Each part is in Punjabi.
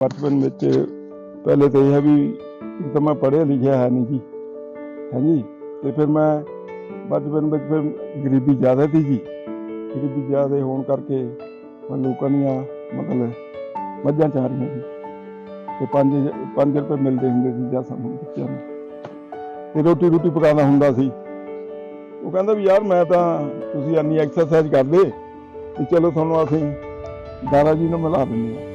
ਬਚਪਨ ਵਿੱਚ ਪਹਿਲੇ ਤਾਂ ਇਹ ਹੈ ਵੀ ਇੱਕ ਤਾਂ ਮੈਂ ਪੜ੍ਹਿਆ ਲਿਖਿਆ ਹੈ ਨਹੀਂ ਜੀ ਹਾਂਜੀ ਤੇ ਫਿਰ ਮੈਂ ਬਚਪਨ ਵਿੱਚ ਫਿਰ ਗਰੀਬੀ ਜ਼ਿਆਦਾ ਸੀ ਜੀ। ਗਰੀਬੀ ਜ਼ਿਆਦਾ ਹੋਣ ਕਰਕੇ ਮੈਂ ਲੋਕਾਂ ਦੀਆਂ ਮਤਲਬ ਮੱਝਾਂ ਚਾਹ ਰਹੀਆਂ ਜੀ। ਤੇ 5 5 ਰੁਪਏ ਮਿਲਦੇ ਹੁੰਦੇ ਸੀ ਜਾਂ ਸਾਨੂੰ ਬੱਚਿਆਂ ਨੂੰ। ਤੇ ਰੋਟੀ ਰੋਟੀ ਪਕਾਉਣਾ ਹੁੰਦਾ ਸੀ। ਉਹ ਕਹਿੰਦਾ ਵੀ ਯਾਰ ਮੈਂ ਤਾਂ ਤੁਸੀਂ ਇੰਨੀ ਐਕਸਰਸਾਈਜ਼ ਕਰਦੇ, ਤੇ ਚਲੋ ਤੁਹਾਨੂੰ ਅਸੀਂ ਦਾਰਾ ਜੀ ਨੂੰ ਮਿਲਾ ਦਿੰਦੇ ਹਾਂ।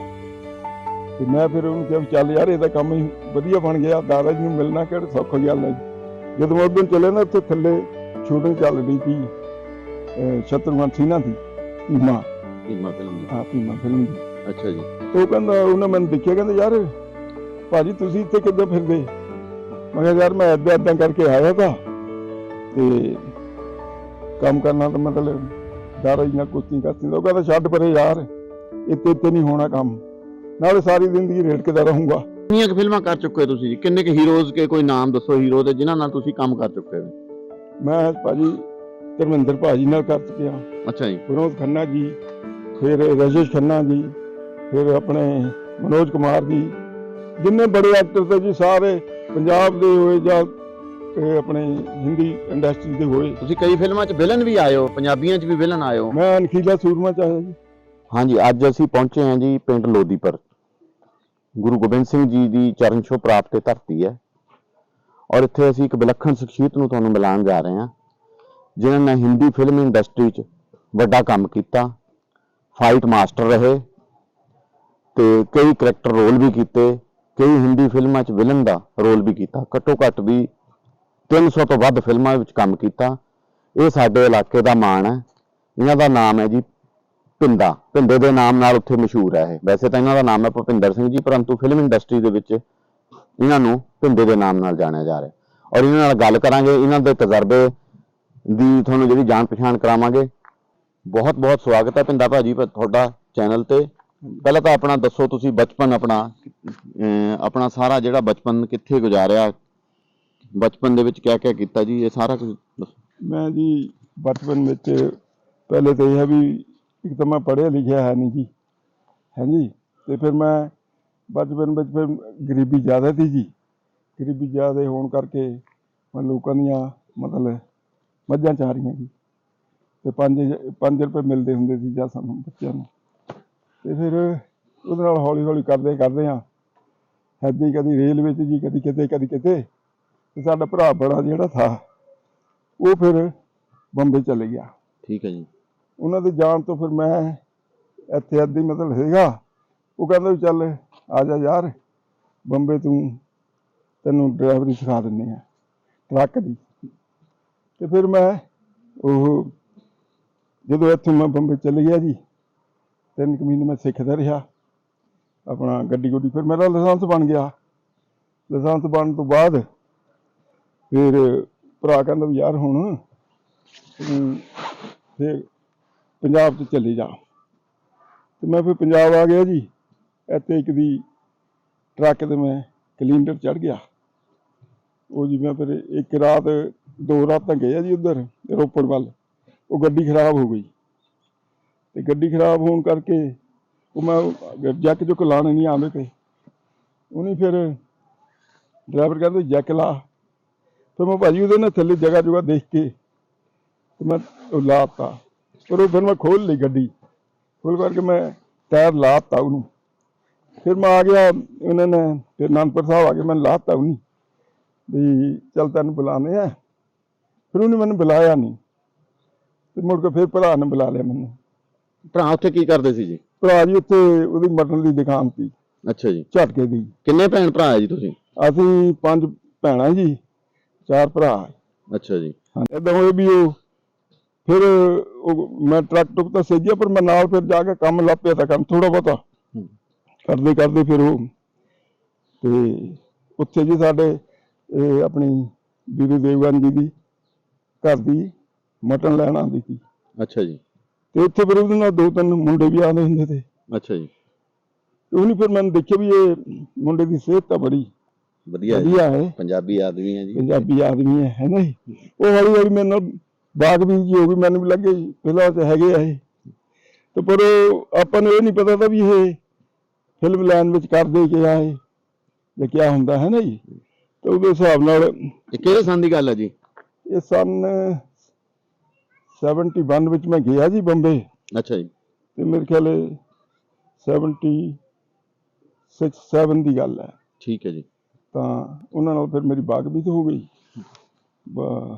ਤੇ ਮੈਂ ਫਿਰ ਉਹਨੂੰ ਕਿਹਾ ਚੱਲ ਯਾਰ ਇਹ ਤਾਂ ਕੰਮ ਹੀ ਵਧੀਆ ਬਣ ਗਿਆ ਦਾਦਾ ਜੀ ਨੂੰ ਮਿਲਣਾ ਕਿਹੜਾ ਸੌਖੀ ਗੱਲ ਹੈ। ਜਦੋਂ ਮੈਂ ਉਦੋਂ ਚੱਲੇ ਨਾ ਉੱਥੇ ਥੱਲੇ ਸ਼ੂਟਿੰਗ ਚੱਲ ਰਹੀ ਸੀ ਸ਼ਤਰੂਘਨ ਸਿੰਘਾਂ ਦੀ ਭੀਮਾ। ਭੀਮਾ ਫਿਲਮ ਦੀ। ਹਾਂ ਭੀਮਾ ਫਿਲਮ ਦੀ। ਅੱਛਾ ਜੀ। ਉਹ ਕਹਿੰਦਾ ਉਹਨੇ ਮੈਨੂੰ ਦੇਖਿਆ ਕਹਿੰਦਾ ਯਾਰ ਭਾਜੀ ਤੁਸੀਂ ਇੱਥੇ ਕਿੱਦਾਂ ਫਿਰਦੇ? ਮੈਂ ਕਿਹਾ ਯਾਰ ਮੈਂ ਏਦਾਂ ਏਦਾਂ ਕਰਕੇ ਆਇਆ ਤਾਂ ਤੇ ਕੰਮ ਕਰਨਾ ਤਾਂ ਮਤਲਬ ਦਾਰਾ ਜੀ ਨਾਲ ਕੁਸ਼ਤੀ ਕਰਤੀ ਉਹ ਕਹਿੰਦਾ ਛੱਡ ਪਰੇ ਯਾਰ ਇੱਥੇ ਇੱਥੇ ਨਹੀਂ ਹੋਣਾ ਕੰਮ। ਨਾਲੇ ਸਾਰੀ ਜ਼ਿੰਦਗੀ ਰੇੜਕਦਾ ਰਹੂੰਗਾ। ਕਿੰਨੀਆਂ ਕੁ ਫਿਲਮਾਂ ਕਰ ਚੁੱਕੇ ਹੋ ਤੁਸੀਂ? ਜੀ ਕਿੰਨੇ ਕੁ ਹੀਰੋਜ਼ ਕੇ ਕੋਈ ਨਾਮ ਦੱਸੋ ਹੀਰੋ ਦੇ ਜਿਨ੍ਹਾਂ ਨਾਲ ਤੁਸੀਂ ਕੰਮ ਕਰ ਚੁੱਕੇ ਹੋ? ਮੈਂ ਭਾਜੀ ਧਰਮਿੰਦਰ ਭਾਜੀ ਨਾਲ ਕਰ ਚੁੱਕਿਆ। ਅੱਛਾ ਜੀ। ਵਿਨੋਦ ਖੰਨਾ ਜੀ ਫਿਰ ਰਜੇਸ਼ ਖੰਨਾ ਜੀ ਫਿਰ ਆਪਣੇ ਮਨੋਜ ਕੁਮਾਰ ਜੀ। ਜਿੰਨੇ ਬੜੇ ਐਕਟਰ ਤੇ ਜੀ ਸਾਰੇ ਪੰਜਾਬ ਦੇ ਹੋਏ ਜਾਂ ਇਹ ਆਪਣੇ ਹਿੰਦੀ ਇੰਡਸਟਰੀ ਦੇ ਹੋਏ। ਤੁਸੀਂ ਕਈ ਫਿਲਮਾਂ 'ਚ ਵਿਲਨ ਵੀ ਆਏ ਹੋ ਪੰਜਾਬੀਆਂ 'ਚ ਵੀ ਵਿਲਨ ਆਏ ਹੋ। ਮੈਂ ਅਨਖੀਲਾ ਸੂਰਮਾ ਚਾਹਿਆ ਜੀ। ਹਾਂਜੀ ਅੱਜ ਅਸੀਂ ਪਹੁੰਚੇ ਹਾਂ ਜੀ ਪਿੰਡ ਲੋਦੀਪੁਰ। ਗੁਰੂ ਗੋਬਿੰਦ ਸਿੰਘ ਜੀ ਦੀ ਚਰਨ ਛੋਹ ਪ੍ਰਾਪਤ ਧਰਤੀ ਹੈ। ਔਰ ਇੱਥੇ ਅਸੀਂ ਇੱਕ ਵਿਲੱਖਣ ਸ਼ਖਸੀਅਤ ਨੂੰ ਤੁਹਾਨੂੰ ਮਿਲਾਉਣ ਜਾ ਰਹੇ ਹਾਂ, ਜਿਨ੍ਹਾਂ ਨੇ ਹਿੰਦੀ ਫਿਲਮ ਇੰਡਸਟਰੀ 'ਚ ਵੱਡਾ ਕੰਮ ਕੀਤਾ ਫਾਈਟ ਮਾਸਟਰ ਰਹੇ ਤੇ ਕਈ ਕਰੈਕਟਰ ਰੋਲ ਵੀ ਕੀਤੇ, ਕਈ ਹਿੰਦੀ ਫਿਲਮਾਂ 'ਚ ਵਿਲਨ ਦਾ ਰੋਲ ਵੀ ਕੀਤਾ। ਘੱਟੋ ਘੱਟ ਵੀ 300 ਤੋਂ ਵੱਧ ਫਿਲਮਾਂ ਵਿੱਚ ਕੰਮ ਕੀਤਾ। ਇਹ ਸਾਡੇ ਇਲਾਕੇ ਦਾ ਮਾਣ ਹੈ। ਇਹਨਾਂ ਦਾ ਨਾਮ ਹੈ ਜੀ ਪਿੰਦਾ ਪਿੰਦੇ ਦੇ ਨਾਮ ਨਾਲ ਉੱਥੇ ਮਸ਼ਹੂਰ ਹੈ ਇਹ। ਵੈਸੇ ਤਾਂ ਇਹਨਾਂ ਦਾ ਨਾਮ ਹੈ ਭੁਪਿੰਦਰ ਸਿੰਘ ਜੀ, ਪਰੰਤੂ ਫਿਲਮ ਇੰਡਸਟਰੀ ਦੇ ਵਿੱਚ ਇਹਨਾਂ ਨੂੰ ਪਿੰਦੇ ਦੇ ਨਾਮ ਨਾਲ ਜਾਣਿਆ ਜਾ ਰਿਹਾ ਔਰ ਇਹਨਾਂ ਨਾਲ ਗੱਲ ਕਰਾਂਗੇ, ਇਹਨਾਂ ਦੇ ਤਜਰਬੇ ਦੀ ਤੁਹਾਨੂੰ ਜਿਹੜੀ ਜਾਣ ਪਛਾਣ ਕਰਾਵਾਂਗੇ। ਬਹੁਤ ਬਹੁਤ ਸਵਾਗਤ ਹੈ ਪਿੰਦਾ ਭਾਜੀ ਤੁਹਾਡਾ ਚੈਨਲ ਤੇ। ਪਹਿਲਾਂ ਤਾਂ ਆਪਣਾ ਦੱਸੋ ਤੁਸੀਂ ਬਚਪਨ ਆਪਣਾ ਆਪਣਾ ਸਾਰਾ ਜਿਹੜਾ ਬਚਪਨ ਕਿੱਥੇ ਗੁਜ਼ਾਰਿਆ? ਬਚਪਨ ਦੇ ਵਿੱਚ ਕਿਆ ਕਿਆ ਕੀਤਾ ਜੀ? ਇਹ ਸਾਰਾ ਕੁਝ ਮੈਂ ਜੀ ਬਚਪਨ ਵਿੱਚ ਪਹਿਲੇ ਤਾਂ ਇਹ ਹੈ ਵੀ ਇੱਕ ਤਾਂ ਮੈਂ ਪੜ੍ਹਿਆ ਲਿਖਿਆ ਹੈ ਨਹੀਂ ਜੀ ਹਾਂਜੀ ਤੇ ਫਿਰ ਮੈਂ ਬਚਪਨ ਵਿੱਚ ਫਿਰ ਗਰੀਬੀ ਜ਼ਿਆਦਾ ਸੀ ਜੀ। ਗਰੀਬੀ ਜ਼ਿਆਦਾ ਹੋਣ ਕਰਕੇ ਮੈਂ ਲੋਕਾਂ ਦੀਆਂ ਮਤਲਬ ਮੱਝਾਂ ਚਾਹ ਰਹੀਆਂ ਜੀ। ਤੇ 5 5 ਰੁਪਏ ਮਿਲਦੇ ਹੁੰਦੇ ਸੀ ਜਾਂ ਸਾਨੂੰ ਬੱਚਿਆਂ ਨੂੰ। ਤੇ ਫਿਰ ਉਹਦੇ ਨਾਲ ਹੌਲੀ ਹੌਲੀ ਕਰਦੇ ਕਰਦੇ ਆ ਹੈਦੀ ਕਦੀ ਰੇਲ ਵਿੱਚ ਜੀ, ਕਦੀ ਕਿਤੇ ਕਦੀ ਕਿਤੇ। ਤੇ ਸਾਡਾ ਭਰਾ ਬੜਾ ਜਿਹੜਾ ਥਾ, ਉਹ ਫਿਰ ਬੰਬੇ ਚਲੇ ਗਿਆ। ਠੀਕ ਹੈ ਜੀ। ਉਹਨਾਂ ਦੇ ਜਾਣ ਤੋਂ ਫਿਰ ਮੈਂ ਇੱਥੇ ਅੱਧੀ ਮਤਲਬ ਹੈਗਾ ਉਹ ਕਹਿੰਦਾ ਵੀ ਚੱਲ ਆ ਜਾ ਯਾਰ, ਬੰਬੇ ਤੂੰ ਤੈਨੂੰ ਡਰਾਈਵਰੀ ਸਿਖਾ ਦਿੰਦੇ ਆ ਟਰੱਕ ਦੀ। ਤੇ ਫਿਰ ਮੈਂ ਉਹ ਜਦੋਂ ਇੱਥੋਂ ਮੈਂ ਬੰਬੇ ਚਲੇ ਗਿਆ ਜੀ, ਤਿੰਨ ਕੁ ਮਹੀਨੇ ਮੈਂ ਸਿੱਖਦਾ ਰਿਹਾ। ਆਪਣਾ ਗੱਡੀ ਗੁੱਡੀ ਫਿਰ ਮੇਰਾ ਲਾਇਸੈਂਸ ਬਣ ਗਿਆ। ਲਾਇਸੈਂਸ ਬਣਨ ਤੋਂ ਬਾਅਦ ਫਿਰ ਭਰਾ ਕਹਿੰਦਾ ਵੀ ਯਾਰ ਹੁਣ ਫਿਰ ਪੰਜਾਬ 'ਚ ਚਲੇ ਜਾ ਤੇ ਮੈਂ ਫਿਰ ਪੰਜਾਬ ਆ ਗਿਆ ਜੀ। ਇੱਥੇ ਇੱਕ ਦੀ ਟਰੱਕ ਤੇ ਮੈਂ ਕਲਿੰਡਰ ਚੜ ਗਿਆ। ਉਹ ਜੀ ਮੈਂ ਫਿਰ ਇੱਕ ਰਾਤ, ਦੋ ਰਾਤਾਂ ਗਏ ਆ ਜੀ ਉਧਰ ਰੋਪੜ ਵੱਲ। ਉਹ ਗੱਡੀ ਖਰਾਬ ਹੋ ਗਈ। ਤੇ ਗੱਡੀ ਖਰਾਬ ਹੋਣ ਕਰਕੇ ਉਹ ਮੈਂ ਜੈਕ ਜੁਕ ਲਾਣੇ ਨਹੀਂ ਆਉਂਦੇ ਤੇ ਉਹਨੇ ਫਿਰ ਡਰਾਈਵਰ ਕਹਿੰਦਾ ਜੈਕ ਲਾ। ਫਿਰ ਮੈਂ ਭਾਜੀ ਉਹਦੇ ਨਾਲ ਥੱਲੇ ਜਗ੍ਹਾ ਜੁਗਾ ਦੇਖ ਕੇ ਤੇ ਮੈਂ ਉਹ ਲਾਤਾ ਪਰ ਉਹ ਫਿਰ ਮੈਂ ਖੋਲ ਲਈ ਗੱਡੀ। ਖੋਲ ਕਰਕੇ ਮੈਂ ਟਾਇਰ ਲਾਤਾ ਉਹਨੂੰ। ਫਿਰ ਮੈਂ ਆ ਗਿਆ ਉਹਨਾਂ ਨੇ ਫਿਰ ਅਨੰਦਪੁਰ ਸਾਹਿਬ ਆ ਕੇ ਮੈਂ ਲਾਤਾ ਉਹਨੂੰ। ਵੀ ਚੱਲ ਤੈਨੂੰ ਬੁਲਾਣੇ ਆ ਫਿਰ ਉਹਨੇ ਮੈਨੂੰ ਬੁਲਾਇਆ ਨਹੀਂ। ਤੇ ਮੁੜ ਕੇ ਫਿਰ ਭਰਾ ਨੇ ਬੁਲਾ ਲਿਆ ਮੈਨੂੰ। ਭਰਾ ਉੱਥੇ ਕੀ ਕਰਦੇ ਸੀ ਜੀ? ਭਰਾ ਜੀ ਉੱਥੇ ਉਹਦੀ ਮਟਨ ਦੀ ਦੁਕਾਨ ਸੀ। ਅੱਛਾ ਜੀ। ਝਟਕੇ ਦੀ। ਕਿੰਨੇ ਭੈਣ ਭਰਾ ਹੈ ਜੀ ਤੁਸੀਂ? ਅਸੀਂ ਪੰਜ ਭੈਣਾਂ ਜੀ ਚਾਰ ਭਰਾ। ਅੱਛਾ ਜੀ। ਇਦਾਂ ਹੋਏ ਵੀ ਉਹ ਫਿਰ ਉਹ ਮੈਂ ਟਰੱਕ ਟੁੱਕ ਤਾਂ ਸੇਜਿਆ ਪਰ ਮੈਂ ਨਾਲ ਫਿਰ ਜਾ ਕੇ ਕੰਮ ਲੱਪਿਆ ਤਾਂ ਕੰਮ ਥੋੜਾ ਬਹੁਤਾ। ਕਰਦੇ ਕਰਦੇ ਫਿਰ ਉਹ ਤੇ ਉੱਥੇ ਜੀ ਸਾਡੇ ਇਹ ਆਪਣੀ ਵੀਰੂ ਦੇਵਗਨ ਜੀ ਦੀ ਘਰ ਦੀ ਮਟਨ ਲੈਣ ਆਉਂਦੀ ਸੀ। ਅੱਛਾ ਜੀ। ਤੇ ਉੱਥੇ ਫਿਰ ਉਹਦੇ ਨਾਲ ਦੋ ਤਿੰਨ ਮੁੰਡੇ ਵੀ ਆਉਂਦੇ ਹੁੰਦੇ ਤੇ ਅੱਛਾ ਜੀ। ਉਹਨੇ ਫਿਰ ਮੈਨੂੰ ਦੇਖਿਆ ਵੀ ਇਹ ਮੁੰਡੇ ਦੀ ਸਿਹਤ ਤਾਂ ਬੜੀ ਵਧੀਆ ਹੈ ਪੰਜਾਬੀ ਆਦਮੀ ਹੈ ਜੀ। ਪੰਜਾਬੀ ਆਦਮੀ ਹੈ ਹੈ ਨਾ ਉਹ ਹੌਲੀ ਹੌਲੀ ਮੇਰੇ ਨਾਲ ਬਾਗ ਵੀ ਜੀ ਹੋ ਗਈ ਮੈਨੂੰ ਵੀ ਲੱਗੇ ਪਹਿਲਾਂ ਤੇ ਹੈਗੇ ਆ ਇਹ। ਤੇ ਪਰ ਆਪਾਂ ਨੂੰ ਇਹ ਨਹੀਂ ਪਤਾ ਤਾਂ ਵੀ ਇਹ ਫਿਲਮ ਲਾਈਨ ਵਿੱਚ ਕਰਦੇ ਕਿ ਆਏ ਜੇ ਕਿਆ ਹੁੰਦਾ ਹੈ ਨਾ ਜੀ? ਤੇ ਉਹਦੇ ਹਿਸਾਬ ਨਾਲ ਇਹ ਕਿਹੜੇ ਦੀ ਗੱਲ ਹੈ ਜੀ? ਇਹ ਸਨ 71 ਵਿੱਚ ਮੈਂ ਗਿਆ ਜੀ ਬੰਬੇ। ਅੱਛਾ ਜੀ। ਤੇ ਮੇਰੇ ਖਿਆਲ 76 7 ਦੀ ਗੱਲ ਹੈ। ਠੀਕ ਹੈ ਜੀ। ਤਾਂ ਉਹਨਾਂ ਨਾਲ ਫਿਰ ਮੇਰੀ ਬਾਗਬੀਤ ਹੋ ਗਈ।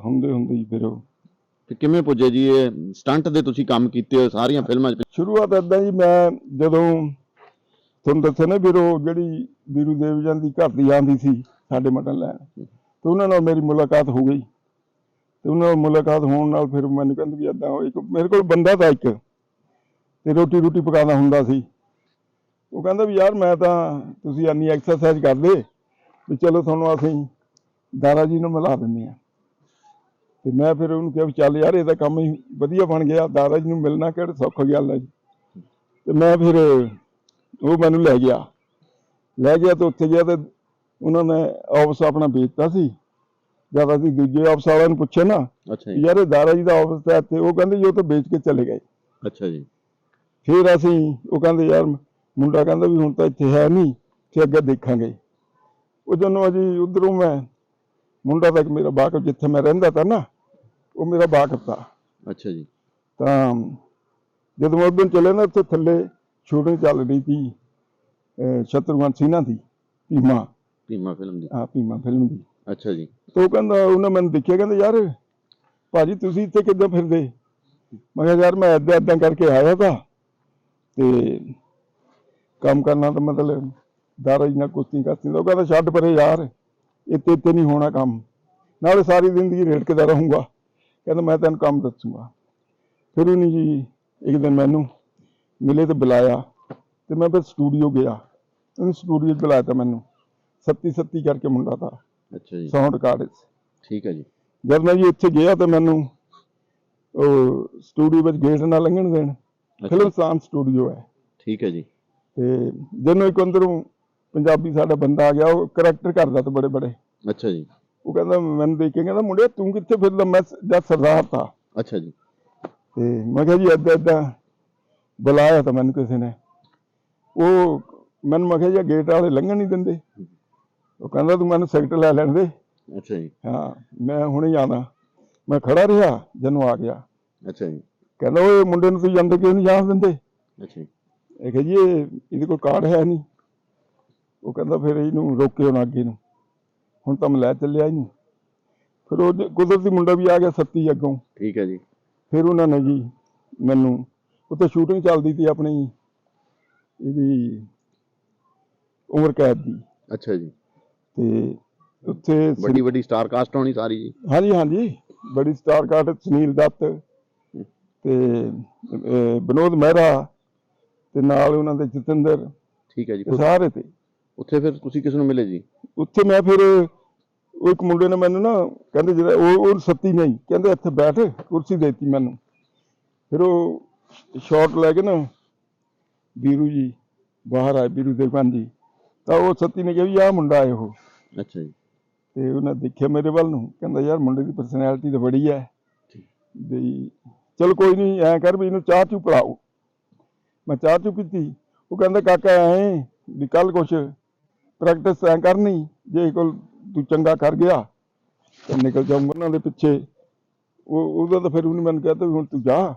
ਹੁੰਦੇ ਹੁੰਦੇ ਹੀ ਫਿਰ ਉਹ ਤੇ ਕਿਵੇਂ ਪੁੱਜੇ ਜੀ ਇਹ ਸਟੰਟ ਦੇ ਤੁਸੀਂ ਕੰਮ ਕੀਤੇ ਹੋ ਸਾਰੀਆਂ ਫਿਲਮਾਂ 'ਚ? ਸ਼ੁਰੂਆਤ ਏਦਾਂ ਜੀ, ਮੈਂ ਜਦੋਂ ਤੁਹਾਨੂੰ ਦੱਸਿਆ ਨਾ ਵੀਰੋ, ਜਿਹੜੀ ਵੀਰੂ ਦੇਵਜਨ ਦੀ ਘਰ ਦੀ ਆਂਦੀ ਸੀ ਸਾਡੇ ਮਟਨ ਲੈਣ, ਤੇ ਉਹਨਾਂ ਨਾਲ ਮੇਰੀ ਮੁਲਾਕਾਤ ਹੋ ਗਈ। ਤੇ ਉਹਨਾਂ ਨਾਲ ਮੁਲਾਕਾਤ ਹੋਣ ਨਾਲ ਫਿਰ ਮੈਨੂੰ ਕਹਿੰਦੇ ਵੀ ਏਦਾਂ ਇੱਕ ਮੇਰੇ ਕੋਲ ਬੰਦਾ ਤਾਂ ਇੱਕ, ਤੇ ਰੋਟੀ ਰੋਟੀ ਪਕਾਉਂਦਾ ਹੁੰਦਾ ਸੀ। ਉਹ ਕਹਿੰਦਾ ਵੀ ਯਾਰ ਮੈਂ ਤਾਂ, ਤੁਸੀਂ ਇੰਨੀ ਐਕਸਰਸਾਈਜ਼ ਕਰਦੇ, ਵੀ ਚਲੋ ਤੁਹਾਨੂੰ ਅਸੀਂ ਦਾਰਾ ਜੀ ਨੂੰ ਮਿਲਾ ਦਿੰਦੇ ਆ ਤੇ ਮੈਂ ਫਿਰ ਉਹਨੂੰ ਕਿਹਾ ਵੀ ਚੱਲ ਯਾਰ ਇਹ ਤਾਂ ਕੰਮ ਹੀ ਵਧੀਆ ਬਣ ਗਿਆ ਦਾਰਾ ਜੀ ਨੂੰ ਮਿਲਣਾ ਕਿਹੜਾ ਸੌਖਾ ਗੱਲ ਹੈ ਜੀ। ਤੇ ਮੈਂ ਫਿਰ ਉਹ ਮੈਨੂੰ ਲੈ ਗਿਆ। ਲੈ ਗਿਆ ਤੇ ਉੱਥੇ ਗਿਆ ਤੇ ਉਹਨਾਂ ਨੇ ਆਫਿਸ ਆਪਣਾ ਵੇਚਤਾ ਸੀ। ਜਦ ਅਸੀਂ ਦੂਜੇ ਆਫਿਸ ਵਾਲਿਆਂ ਨੂੰ ਪੁੱਛਿਆ ਨਾ ਯਾਰ ਇਹ ਦਾਰਾ ਜੀ ਦਾ ਆਫਿਸ ਤਾਂ ਇੱਥੇ ਉਹ ਕਹਿੰਦੇ ਜੀ ਉਹ ਤਾਂ ਵੇਚ ਕੇ ਚਲੇ ਗਏ। ਅੱਛਾ ਜੀ। ਫਿਰ ਅਸੀਂ ਉਹ ਕਹਿੰਦੇ ਯਾਰ ਮੁੰਡਾ ਕਹਿੰਦਾ ਵੀ ਹੁਣ ਤਾਂ ਇੱਥੇ ਹੈ ਨਹੀਂ ਤੇ ਅੱਗੇ ਦੇਖਾਂਗੇ। ਉਹ ਜਦੋਂ ਅਜੀ ਉਧਰੋਂ ਮੈਂ ਮੁੰਡਾ ਤਾਂ ਇੱਕ ਮੇਰਾ ਬਾਕਫ ਜਿੱਥੇ ਮੈਂ ਰਹਿੰਦਾ ਤਾ ਨਾ ਉਹ ਮੇਰਾ ਬਾਕਫ ਤਾ ਅੱਛਾ ਜੀ। ਤਾਂ ਜਦੋਂ ਮੈਂ ਉਦੋਂ ਚੱਲੇ ਨਾ ਉੱਥੇ ਥੱਲੇ ਸ਼ੂਟਿੰਗ ਚੱਲ ਰਹੀ ਸੀ ਅਹ ਸ਼ਤਰੂਘਨ ਸਿੰਘਾਂ ਦੀ ਭੀਮਾ। ਭੀਮਾ ਫਿਲਮ ਦੀ। ਆ ਭੀਮਾ ਫਿਲਮ ਦੀ। ਅੱਛਾ ਜੀ। ਤੇ ਉਹ ਕਹਿੰਦਾ ਉਹਨੇ ਮੈਨੂੰ ਦੇਖਿਆ ਕਹਿੰਦਾ ਯਾਰ ਭਾਜੀ ਤੁਸੀਂ ਇੱਥੇ ਕਿੱਦਾਂ ਫਿਰਦੇ? ਮੈਂ ਕਿਹਾ ਯਾਰ ਮੈਂ ਏਦਾਂ ਏਦਾਂ ਕਰਕੇ ਆਇਆ ਤਾਂ। ਤੇ ਕੰਮ ਕਰਨਾ ਤਾਂ ਮਤਲਬ ਦਾਰਾ ਜੀ ਨਾਲ ਕੁਸ਼ਤੀ ਕਰਤੀ ਉਹ ਕਹਿੰਦਾ ਛੱਡ ਪਰੇ ਯਾਰ ਇੱਥੇ ਇੱਥੇ ਨਹੀਂ ਹੋਣਾ ਕੰਮ। ਨਾਲੇ ਸਾਰੀ ਜ਼ਿੰਦਗੀ ਰੇੜਕਦਾ ਰਹੂੰਗਾ। ਕਹਿੰਦਾ ਮੈਂ ਤੈਨੂੰ ਕੰਮ ਦੱਸੂਗਾ। ਫਿਰ ਉਹਨੇ ਜੀ ਇੱਕ ਦਿਨ ਮੈਨੂੰ ਮਿਲੇ ਤੇ ਬੁਲਾਇਆ ਤੇ ਮੈਂ ਫਿਰ ਸਟੂਡੀਓ ਗਿਆ। ਉਹਨੇ ਸਟੂਡੀਓ 'ਚ ਬੁਲਾਇਆ ਤਾ ਮੈਨੂੰ। ਸੱਤੀ ਸੱਤੀ ਕਰਕੇ ਮੁੰਡਾ ਤਾ ਅੱਛਾ ਜੀ। ਸਾਊਂਡ ਕਾਰਡ ਠੀਕ ਹੈ ਜੀ। ਜਦ ਮੈਂ ਜੀ ਉੱਥੇ ਗਿਆ ਤਾਂ ਮੈਨੂੰ ਉਹ ਸਟੂਡੀਓ ਵਿੱਚ ਗੇਟ ਨਾਲ ਲੰਘਣ ਦੇਣ। ਅੱਛਾ। ਫਿਲਮਸਤਾਨ ਸਟੂਡੀਓ ਹੈ। ਠੀਕ ਹੈ ਜੀ। ਤੇ ਜਦੋਂ ਇੱਕ ਅੰਦਰੋਂ ਪੰਜਾਬੀ ਸਾਡਾ ਬੰਦਾ ਆ ਗਿਆ ਉਹ ਕਰੈਕਟਰ ਕਰਦਾ ਤਾਂ ਬੜੇ ਬੜੇ। ਅੱਛਾ ਜੀ। ਉਹ ਕਹਿੰਦਾ ਮੈਨੂੰ ਦੇਖ ਕੇ ਕਹਿੰਦਾ ਮੁੰਡਿਆ ਤੂੰ ਕਿੱਥੇ ਫਿਰਦਾ? ਮੈਂ ਜਦ ਸਰਦਾਰ ਤਾ ਅੱਛਾ ਜੀ। ਤੇ ਮੈਂ ਕਿਹਾ ਜੀ ਏਦਾਂ ਏਦਾਂ। ਬੁਲਾਇਆ ਤਾਂ ਮੈਨੂੰ ਕਿਸੇ ਨੇ। ਉਹ ਮੈਨੂੰ ਮੈਂ ਕਿਹਾ ਜੀ ਗੇਟ ਵਾਲੇ ਲੰਘਣ ਨਹੀਂ ਦਿੰਦੇ। ਉਹ ਕਹਿੰਦਾ ਤੂੰ ਮੈਨੂੰ ਸਿਗਰਟ ਲੈ ਲੈਣ ਦੇ। ਅੱਛਾ ਜੀ। ਹਾਂ ਮੈਂ ਹੁਣੇ ਜਾਣਾ ਮੈਂ ਖੜਾ ਰਿਹਾ ਜਦੋਂ ਆ ਗਿਆ। ਅੱਛਾ ਜੀ। ਕਹਿੰਦਾ ਓਏ ਮੁੰਡੇ ਨੂੰ ਤੁਸੀਂ ਅੰਦਰ ਕਿਉਂ ਨਹੀਂ? ਜਾਣ ਦਿੰਦੇ। ਅੱਛਾ ਜੀ। ਇਹ ਕਿਹਾ ਜੀ ਇਹ ਇਹਦੇ ਕੋਲ ਕਾਰਡ ਹੈ ਨਹੀਂ। ਉਹ ਕਹਿੰਦਾ ਫਿਰ ਇਹਨੂੰ ਰੋਕਿਓ ਨਾ ਅੱਗੇ ਨੂੰ। ਹੁਣ ਤਾਂ ਮੈਂ ਲੈ ਚੱਲਿਆ ਇਹਨੂੰ ਫਿਰ ਉਹ ਕੁਦਰਤੀ ਮੁੰਡਾ ਵੀ ਆ ਗਿਆ ਸੱਤੀ ਅੱਗੋਂ। ਠੀਕ ਹੈ ਜੀ। ਫਿਰ ਉਹਨਾਂ ਨੇ ਜੀ ਮੈਨੂੰ ਉੱਥੇ ਸ਼ੂਟਿੰਗ ਚੱਲਦੀ ਸੀ ਆਪਣੀ ਇਹਦੀ ਉਮਰ ਕੈਦ ਦੀ। ਅੱਛਾ ਜੀ। ਤੇ ਉੱਥੇ ਵੱਡੀ ਵੱਡੀ ਸਟਾਰ ਕਾਸਟ ਹੋਣੀ ਸਾਰੀ ਜੀ। ਹਾਂਜੀ ਹਾਂਜੀ। ਬੜੀ ਸਟਾਰ ਕਾਰਡ ਸੁਨੀਲ ਦੱਤ ਤੇ ਵਿਨੋਦ ਮਹਿਰਾ ਤੇ ਨਾਲ ਉਹਨਾਂ ਦੇ ਜਤਿੰਦਰ ਠੀਕ ਹੈ ਜੀ। ਸਾਰੇ ਤੇ। ਉੱਥੇ ਫਿਰ ਤੁਸੀਂ ਕਿਸ ਨੂੰ ਮਿਲੇ ਜੀ? ਉੱਥੇ ਮੈਂ ਫਿਰ ਉਹ ਇੱਕ ਮੁੰਡੇ ਨੇ ਮੈਨੂੰ ਨਾ ਕਹਿੰਦੇ ਜਿਹੜਾ ਉਹ ਉਹ ਸੱਤੀ ਨਹੀਂ ਕਹਿੰਦੇ ਇੱਥੇ ਬੈਠ ਕੁਰਸੀ ਦੇਤੀ ਮੈਨੂੰ। ਫਿਰ ਉਹ ਸ਼ਾਟ ਲੈ ਕੇ ਨਾ ਵੀਰੂ ਜੀ ਬਾਹਰ ਆਏ ਵੀਰੂ ਦੇਵਗਨ ਜੀ। ਤਾਂ ਉਹ ਸੱਤੀ ਨੇ ਕਿਹਾ ਵੀ ਆਹ ਮੁੰਡਾ ਹੈ ਉਹ। ਅੱਛਾ ਜੀ। ਤੇ ਉਹਨੇ ਦੇਖਿਆ ਮੇਰੇ ਵੱਲ ਨੂੰ ਕਹਿੰਦਾ ਯਾਰ ਮੁੰਡੇ ਦੀ ਪਰਸਨੈਲਿਟੀ ਤਾਂ ਬੜੀ ਹੈ। ਵੀ ਚਲ ਕੋਈ ਨਹੀਂ ਐ ਕਰ ਵੀ ਇਹਨੂੰ ਚਾਹ ਚੂ ਪਿਲਾਓ। ਮੈਂ ਚਾਹ ਚੂ ਪੀਤੀ। ਉਹ ਕਹਿੰਦਾ ਕਾਕਾ ਐ ਵੀ ਕੱਲ ਕੁਛ ਪ੍ਰੈਕਟਿਸ ਐ ਕਰਨੀ ਜੇ ਕੋਲ ਤੂੰ ਚੰਗਾ ਕਰ ਗਿਆ ਤਾਂ ਨਿਕਲ ਜਾਊਂਗਾ ਉਹਨਾਂ ਦੇ ਪਿੱਛੇ। ਉਹ ਉਹਦਾ ਤਾਂ ਫਿਰ ਉਹਨੇ ਮੈਨੂੰ ਕਹਿਤਾ ਵੀ ਹੁਣ ਤੂੰ ਜਾ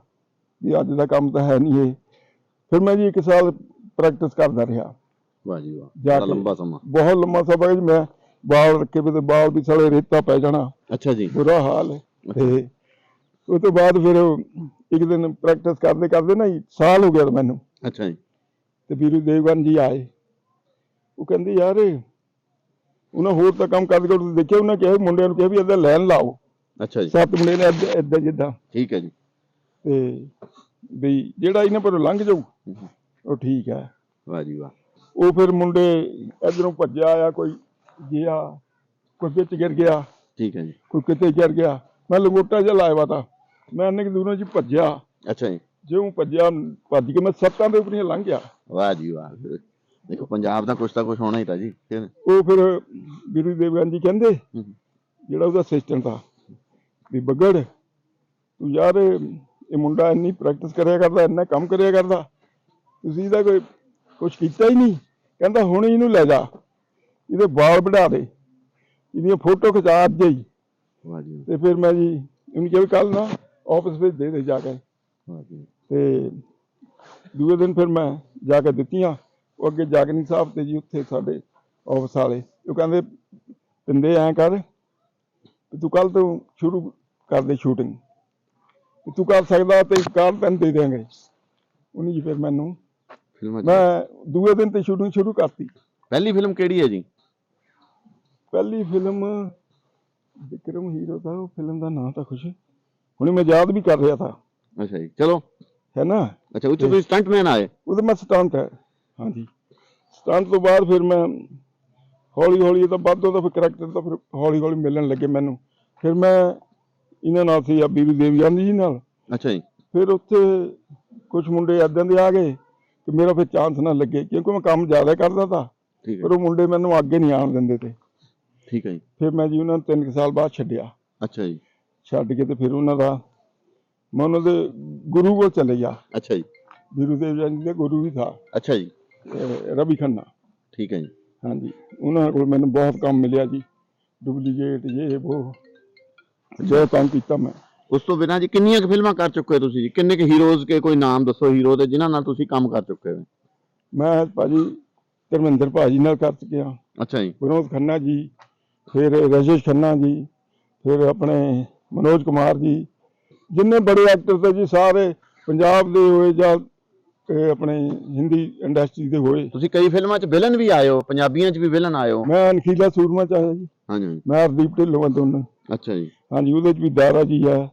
ਵੀ ਅੱਜ ਦਾ ਕੰਮ ਤਾਂ ਹੈ ਨਹੀਂ ਇਹ। ਫਿਰ ਮੈਂ ਜੀ ਇੱਕ ਸਾਲ ਪ੍ਰੈਕਟਿਸ ਕਰਦਾ ਰਿਹਾ। ਵਾਹ ਜੀ ਵਾਹ ਜਾ ਬੜਾ ਕੇ। ਲੰਬਾ ਸਮਾਂ। ਬਹੁਤ ਲੰਮਾ ਸਮਾਂ ਜੀ ਮੈਂ ਬਾਲ ਰੱਖੇ ਵੀ ਤੇ ਬਾਲ ਵੀ ਸਾਲੇ ਰੇਤਾ ਪੈ ਜਾਣਾ। ਅੱਛਾ ਜੀ। ਬੁਰਾ ਹਾਲ ਹੈ। ਤੇ ਉਹ ਤੋਂ ਬਾਅਦ ਫਿਰ ਇੱਕ ਦਿਨ ਪ੍ਰੈਕਟਿਸ ਕਰਦੇ ਕਰਦੇ ਨਾ ਜੀ, ਸਾਲ ਹੋ ਗਿਆ ਮੈਨੂੰ। ਅੱਛਾ ਜੀ। ਤੇ ਵੀਰੂ ਦੇਵਗਨ ਜੀ ਆਏ। ਉਹ ਕਹਿੰਦੇ ਯਾਰ ਉਹਨਾਂ ਹੋਰ ਤਾਂ ਕੰਮ ਕਰਦੇ ਕਰਦੇ ਦੇਖਿਆ ਉਹਨਾਂ ਕਿਹਾ ਵੀ ਮੁੰਡਿਆਂ ਨੂੰ ਕਿਹਾ ਵੀ ਏਦਾਂ ਲੈਣ ਲਾਓ। ਅੱਛਾ ਜੀ। ਸੱਤ ਮੁੰਡੇ ਨੇ ਏਦਾਂ ਜਿੱਦਾਂ। ਠੀਕ ਹੈ ਜੀ। ਤੇ ਵੀ ਜਿਹੜਾ ਇਹਨਾਂ ਪਰ ਲੰਘ ਜਾਊ ਉਹ ਠੀਕ ਹੈ। ਵਾਹ ਜੀ ਵਾਹ। ਉਹ ਫਿਰ ਮੁੰਡੇ ਇਧਰੋਂ ਭੱਜਿਆ ਆਇਆ ਕੋਈ ਗਿਆ ਕੋਈ ਵਿੱਚ ਗਿਰ ਗਿਆ। ਠੀਕ ਹੈ ਜੀ। ਕੋਈ ਕਿਤੇ ਗਿਰ ਗਿਆ। ਮੈਂ ਲੰਗੋਟਾ ਜਿਹਾ ਲਾਇਆ ਵਾ ਤਾ। ਮੈਂ ਇੰਨੇ ਕੁ ਦੂਰੋਂ ਜੀ ਭੱਜਿਆ। ਅੱਛਾ ਜੀ। ਜਿਉਂ ਭੱਜਿਆ ਭੱਜ ਕੇ ਮੈਂ ਸੱਤਾਂ ਦੇ ਉੱਪਰ ਹੀ ਲੰਘ ਗਿਆ। ਵਾਹ ਜੀ ਵਾਹ। ਦੇਖੋ ਪੰਜਾਬ ਦਾ ਕੁਛ ਤਾਂ ਕੁਛ ਹੋਣਾ ਹੀ ਤਾਂ ਜੀ ਫਿਰ ਉਹ ਫਿਰ ਵੀਰੂ ਦੇਵਗਨ ਜੀ ਕਹਿੰਦੇ। ਜਿਹੜਾ ਉਹਦਾ ਅਸਿਸਟੈਂਟ ਆ ਵੀ ਬੱਗੜ ਤੂੰ ਯਾਰ ਇਹ ਮੁੰਡਾ ਇੰਨੀ ਪ੍ਰੈਕਟਿਸ ਕਰਿਆ ਕਰਦਾ ਇੰਨਾ ਕੰਮ ਕਰਿਆ ਕਰਦਾ ਤੁਸੀਂ ਇਹਦਾ ਕੋਈ ਕੁਝ ਕੀਤਾ ਹੀ ਨਹੀਂ। ਕਹਿੰਦਾ ਹੁਣ ਇਹਨੂੰ ਲੈ ਜਾ ਇਹਦੇ ਵਾਲ ਵਢਾ ਦੇ ਇਹਦੀਆਂ ਫੋਟੋ ਖਿਚਾ ਅੱਜ ਹੀ। ਵਾਹ ਜੀ ਤੇ ਫਿਰ ਮੈਂ ਜੀ ਇਹਨੂੰ ਕਿਹਾ ਕੱਲ ਨਾ ਆਫਿਸ ਵਿੱਚ ਦੇ ਦੇ ਜਾ ਕੇ। ਵਾਹ ਜੀ ਤੇ ਦੂਏ ਦਿਨ ਫਿਰ ਮੈਂ ਜਾ ਕੇ ਦਿੱਤੀਆਂ। ਉਹ ਅੱਗੇ ਜਾਗਨੀ ਸਾਹਿਬ ਤੇ ਜੀ ਉੱਥੇ ਸਾਡੇ ਆਫਿਸ ਵਾਲੇ। ਉਹ ਕਹਿੰਦੇ ਪਿੰਦੇ ਐਂ ਕਰ ਤੂੰ ਕੱਲ ਤੋਂ ਸ਼ੁਰੂ ਕਰ ਦੇ ਸ਼ੂਟਿੰਗ ਤੂੰ ਕਰ ਸਕਦਾ ਤੇ ਕੱਲ ਤੈਨੂੰ ਦੇ ਦੇਾਂਗੇ ਉਹਨੇ ਜੀ ਫਿਰ ਮੈਨੂੰ ਫਿਲਮਾਂ ਮੈਂ ਦੂਏ ਦਿਨ ਤੇ ਸ਼ੂਟਿੰਗ ਸ਼ੁਰੂ ਕਰਤੀ। ਪਹਿਲੀ ਫਿਲਮ ਕਿਹੜੀ ਹੈ ਜੀ? ਪਹਿਲੀ ਫਿਲਮ ਵਿਕਰਮ ਹੀਰੋ ਦਾ ਉਹ ਫਿਲਮ ਦਾ ਨਾਮ ਤਾਂ ਖੁਸ਼ ਹੁਣੇ ਮੈਂ ਯਾਦ ਵੀ ਕਰ ਰਿਹਾ ਥਾ। ਅੱਛਾ ਜੀ ਚਲੋ। ਹੈ ਨਾ? ਅੱਛਾ ਉੱਚ ਤੁਸੀਂ ਸਟੰਟਮੈਨ ਆਏ? ਉਹਦੇ ਮੈਂ ਸਟੰਟ ਹੈ। ਹਾਂਜੀ। ਸਟੰਟ ਤੋਂ ਬਾਅਦ ਫਿਰ ਮੈਂ ਹੌਲੀ ਹੌਲੀ ਤਾਂ ਵੱਧ ਉਹਦਾ ਫਿਰ ਕਰੈਕਟਰ ਤਾਂ ਫਿਰ ਹੌਲੀ ਹੌਲੀ ਮਿਲਣ ਲੱਗੇ ਮੈਨੂੰ। ਫਿਰ ਮੈਂ ਇਹਨਾਂ ਨਾਲ ਸੀ ਆ ਬੀਰੂ ਦੇਵ ਜਾਂਦੀ ਜੀ ਨਾਲ। ਅੱਛਾ ਜੀ। ਫਿਰ ਉੱਥੇ ਕੁਝ ਮੁੰਡੇ ਏਦਾਂ ਦੇ ਆ ਗਏ ਕਿ ਮੇਰਾ ਫਿਰ ਚਾਂਸ ਨਾ ਲੱਗੇ ਕਿਉਂਕਿ ਮੈਂ ਕੰਮ ਜ਼ਿਆਦਾ ਕਰਦਾ ਤਾ। ਪਰ ਉਹ ਮੁੰਡੇ ਮੈਨੂੰ ਅੱਗੇ ਨਹੀਂ ਆਉਣ ਦਿੰਦੇ ਤੇ। ਠੀਕ ਹੈ ਜੀ। ਫਿਰ ਮੈਂ ਜੀ ਉਹਨਾਂ ਨੂੰ ਤਿੰਨ ਕੁ ਸਾਲ ਬਾਅਦ ਛੱਡਿਆ। ਅੱਛਾ ਜੀ। ਛੱਡ ਕੇ ਤੇ ਫਿਰ ਉਹਨਾਂ ਦਾ ਮੈਂ ਉਹਨਾਂ ਦੇ ਗੁਰੂ ਕੋਲ ਚਲੇ ਗਿਆ। ਅੱਛਾ ਜੀ। ਬੀਰੂ ਦੇਵ ਜੀ ਦੇ ਗੁਰੂ ਵੀ ਥਾ। ਅੱਛਾ ਜੀ। ਅਹ ਰਵੀ ਖੰਨਾ। ਠੀਕ ਹੈ ਜੀ। ਹਾਂਜੀ। ਉਹਨਾਂ ਕੋਲ ਮੈਨੂੰ ਬਹੁਤ ਕੰਮ ਮਿਲਿਆ ਜੀ। ਡੁਪਲੀਕੇਟ ਇਹ ਉਹ। ਜੋ ਕੰਮ ਕੀਤਾ ਮੈਂ। ਉਸ ਤੋਂ ਬਿਨਾਂ ਜੀ ਕਿੰਨੀਆਂ ਕੁ ਫਿਲਮਾਂ ਕਰ ਚੁੱਕੇ ਹੋ ਤੁਸੀਂ ਜੀ? ਕਿੰਨੇ ਕੁ ਹੀਰੋਜ਼ ਕੇ ਕੋਈ ਨਾਮ ਦੱਸੋ ਹੀਰੋ ਦੇ ਜਿਨ੍ਹਾਂ ਨਾਲ ਤੁਸੀਂ ਕੰਮ ਕਰ ਚੁੱਕੇ ਹੋ? ਮੈਂ ਭਾਜੀ ਧਰਮਿੰਦਰ ਭਾਜੀ ਨਾਲ ਕਰ ਚੁੱਕਿਆ ਅੱਛਾ ਜੀ। ਵਿਨੋਦ ਖੰਨਾ ਜੀ ਫਿਰ ਰਜੇਸ਼ ਖੰਨਾ ਜੀ ਫਿਰ ਆਪਣੇ ਮਨੋਜ ਕੁਮਾਰ ਜੀ। ਜਿੰਨੇ ਬੜੇ ਐਕਟਰ ਤੇ ਜੀ ਸਾਰੇ ਪੰਜਾਬ ਦੇ ਹੋਏ ਜਾਂ ਇਹ ਆਪਣੇ ਹਿੰਦੀ ਇੰਡਸਟਰੀ ਦੇ ਹੋਏ। ਤੁਸੀਂ ਕਈ ਫਿਲਮਾਂ 'ਚ ਵਿਲਨ ਵੀ ਆਏ ਹੋ ਪੰਜਾਬੀਆਂ 'ਚ ਵੀ ਵਿਲਨ ਆਏ ਹੋ। ਮੈਂ ਅਨਖੀਲਾ ਸੂਰਮਾ ਚ ਆਇਆ ਜੀ। ਹਾਂਜੀ ਮੈਂ ਹਰਦੀਪ ਢਿੱਲੋਂ ਆ ਦੋਨੋਂ। ਅੱਛਾ ਜੀ। ਹਾਂਜੀ ਉਹਦੇ ਚ ਵੀ ਦਾਰਾ ਜੀ ਆ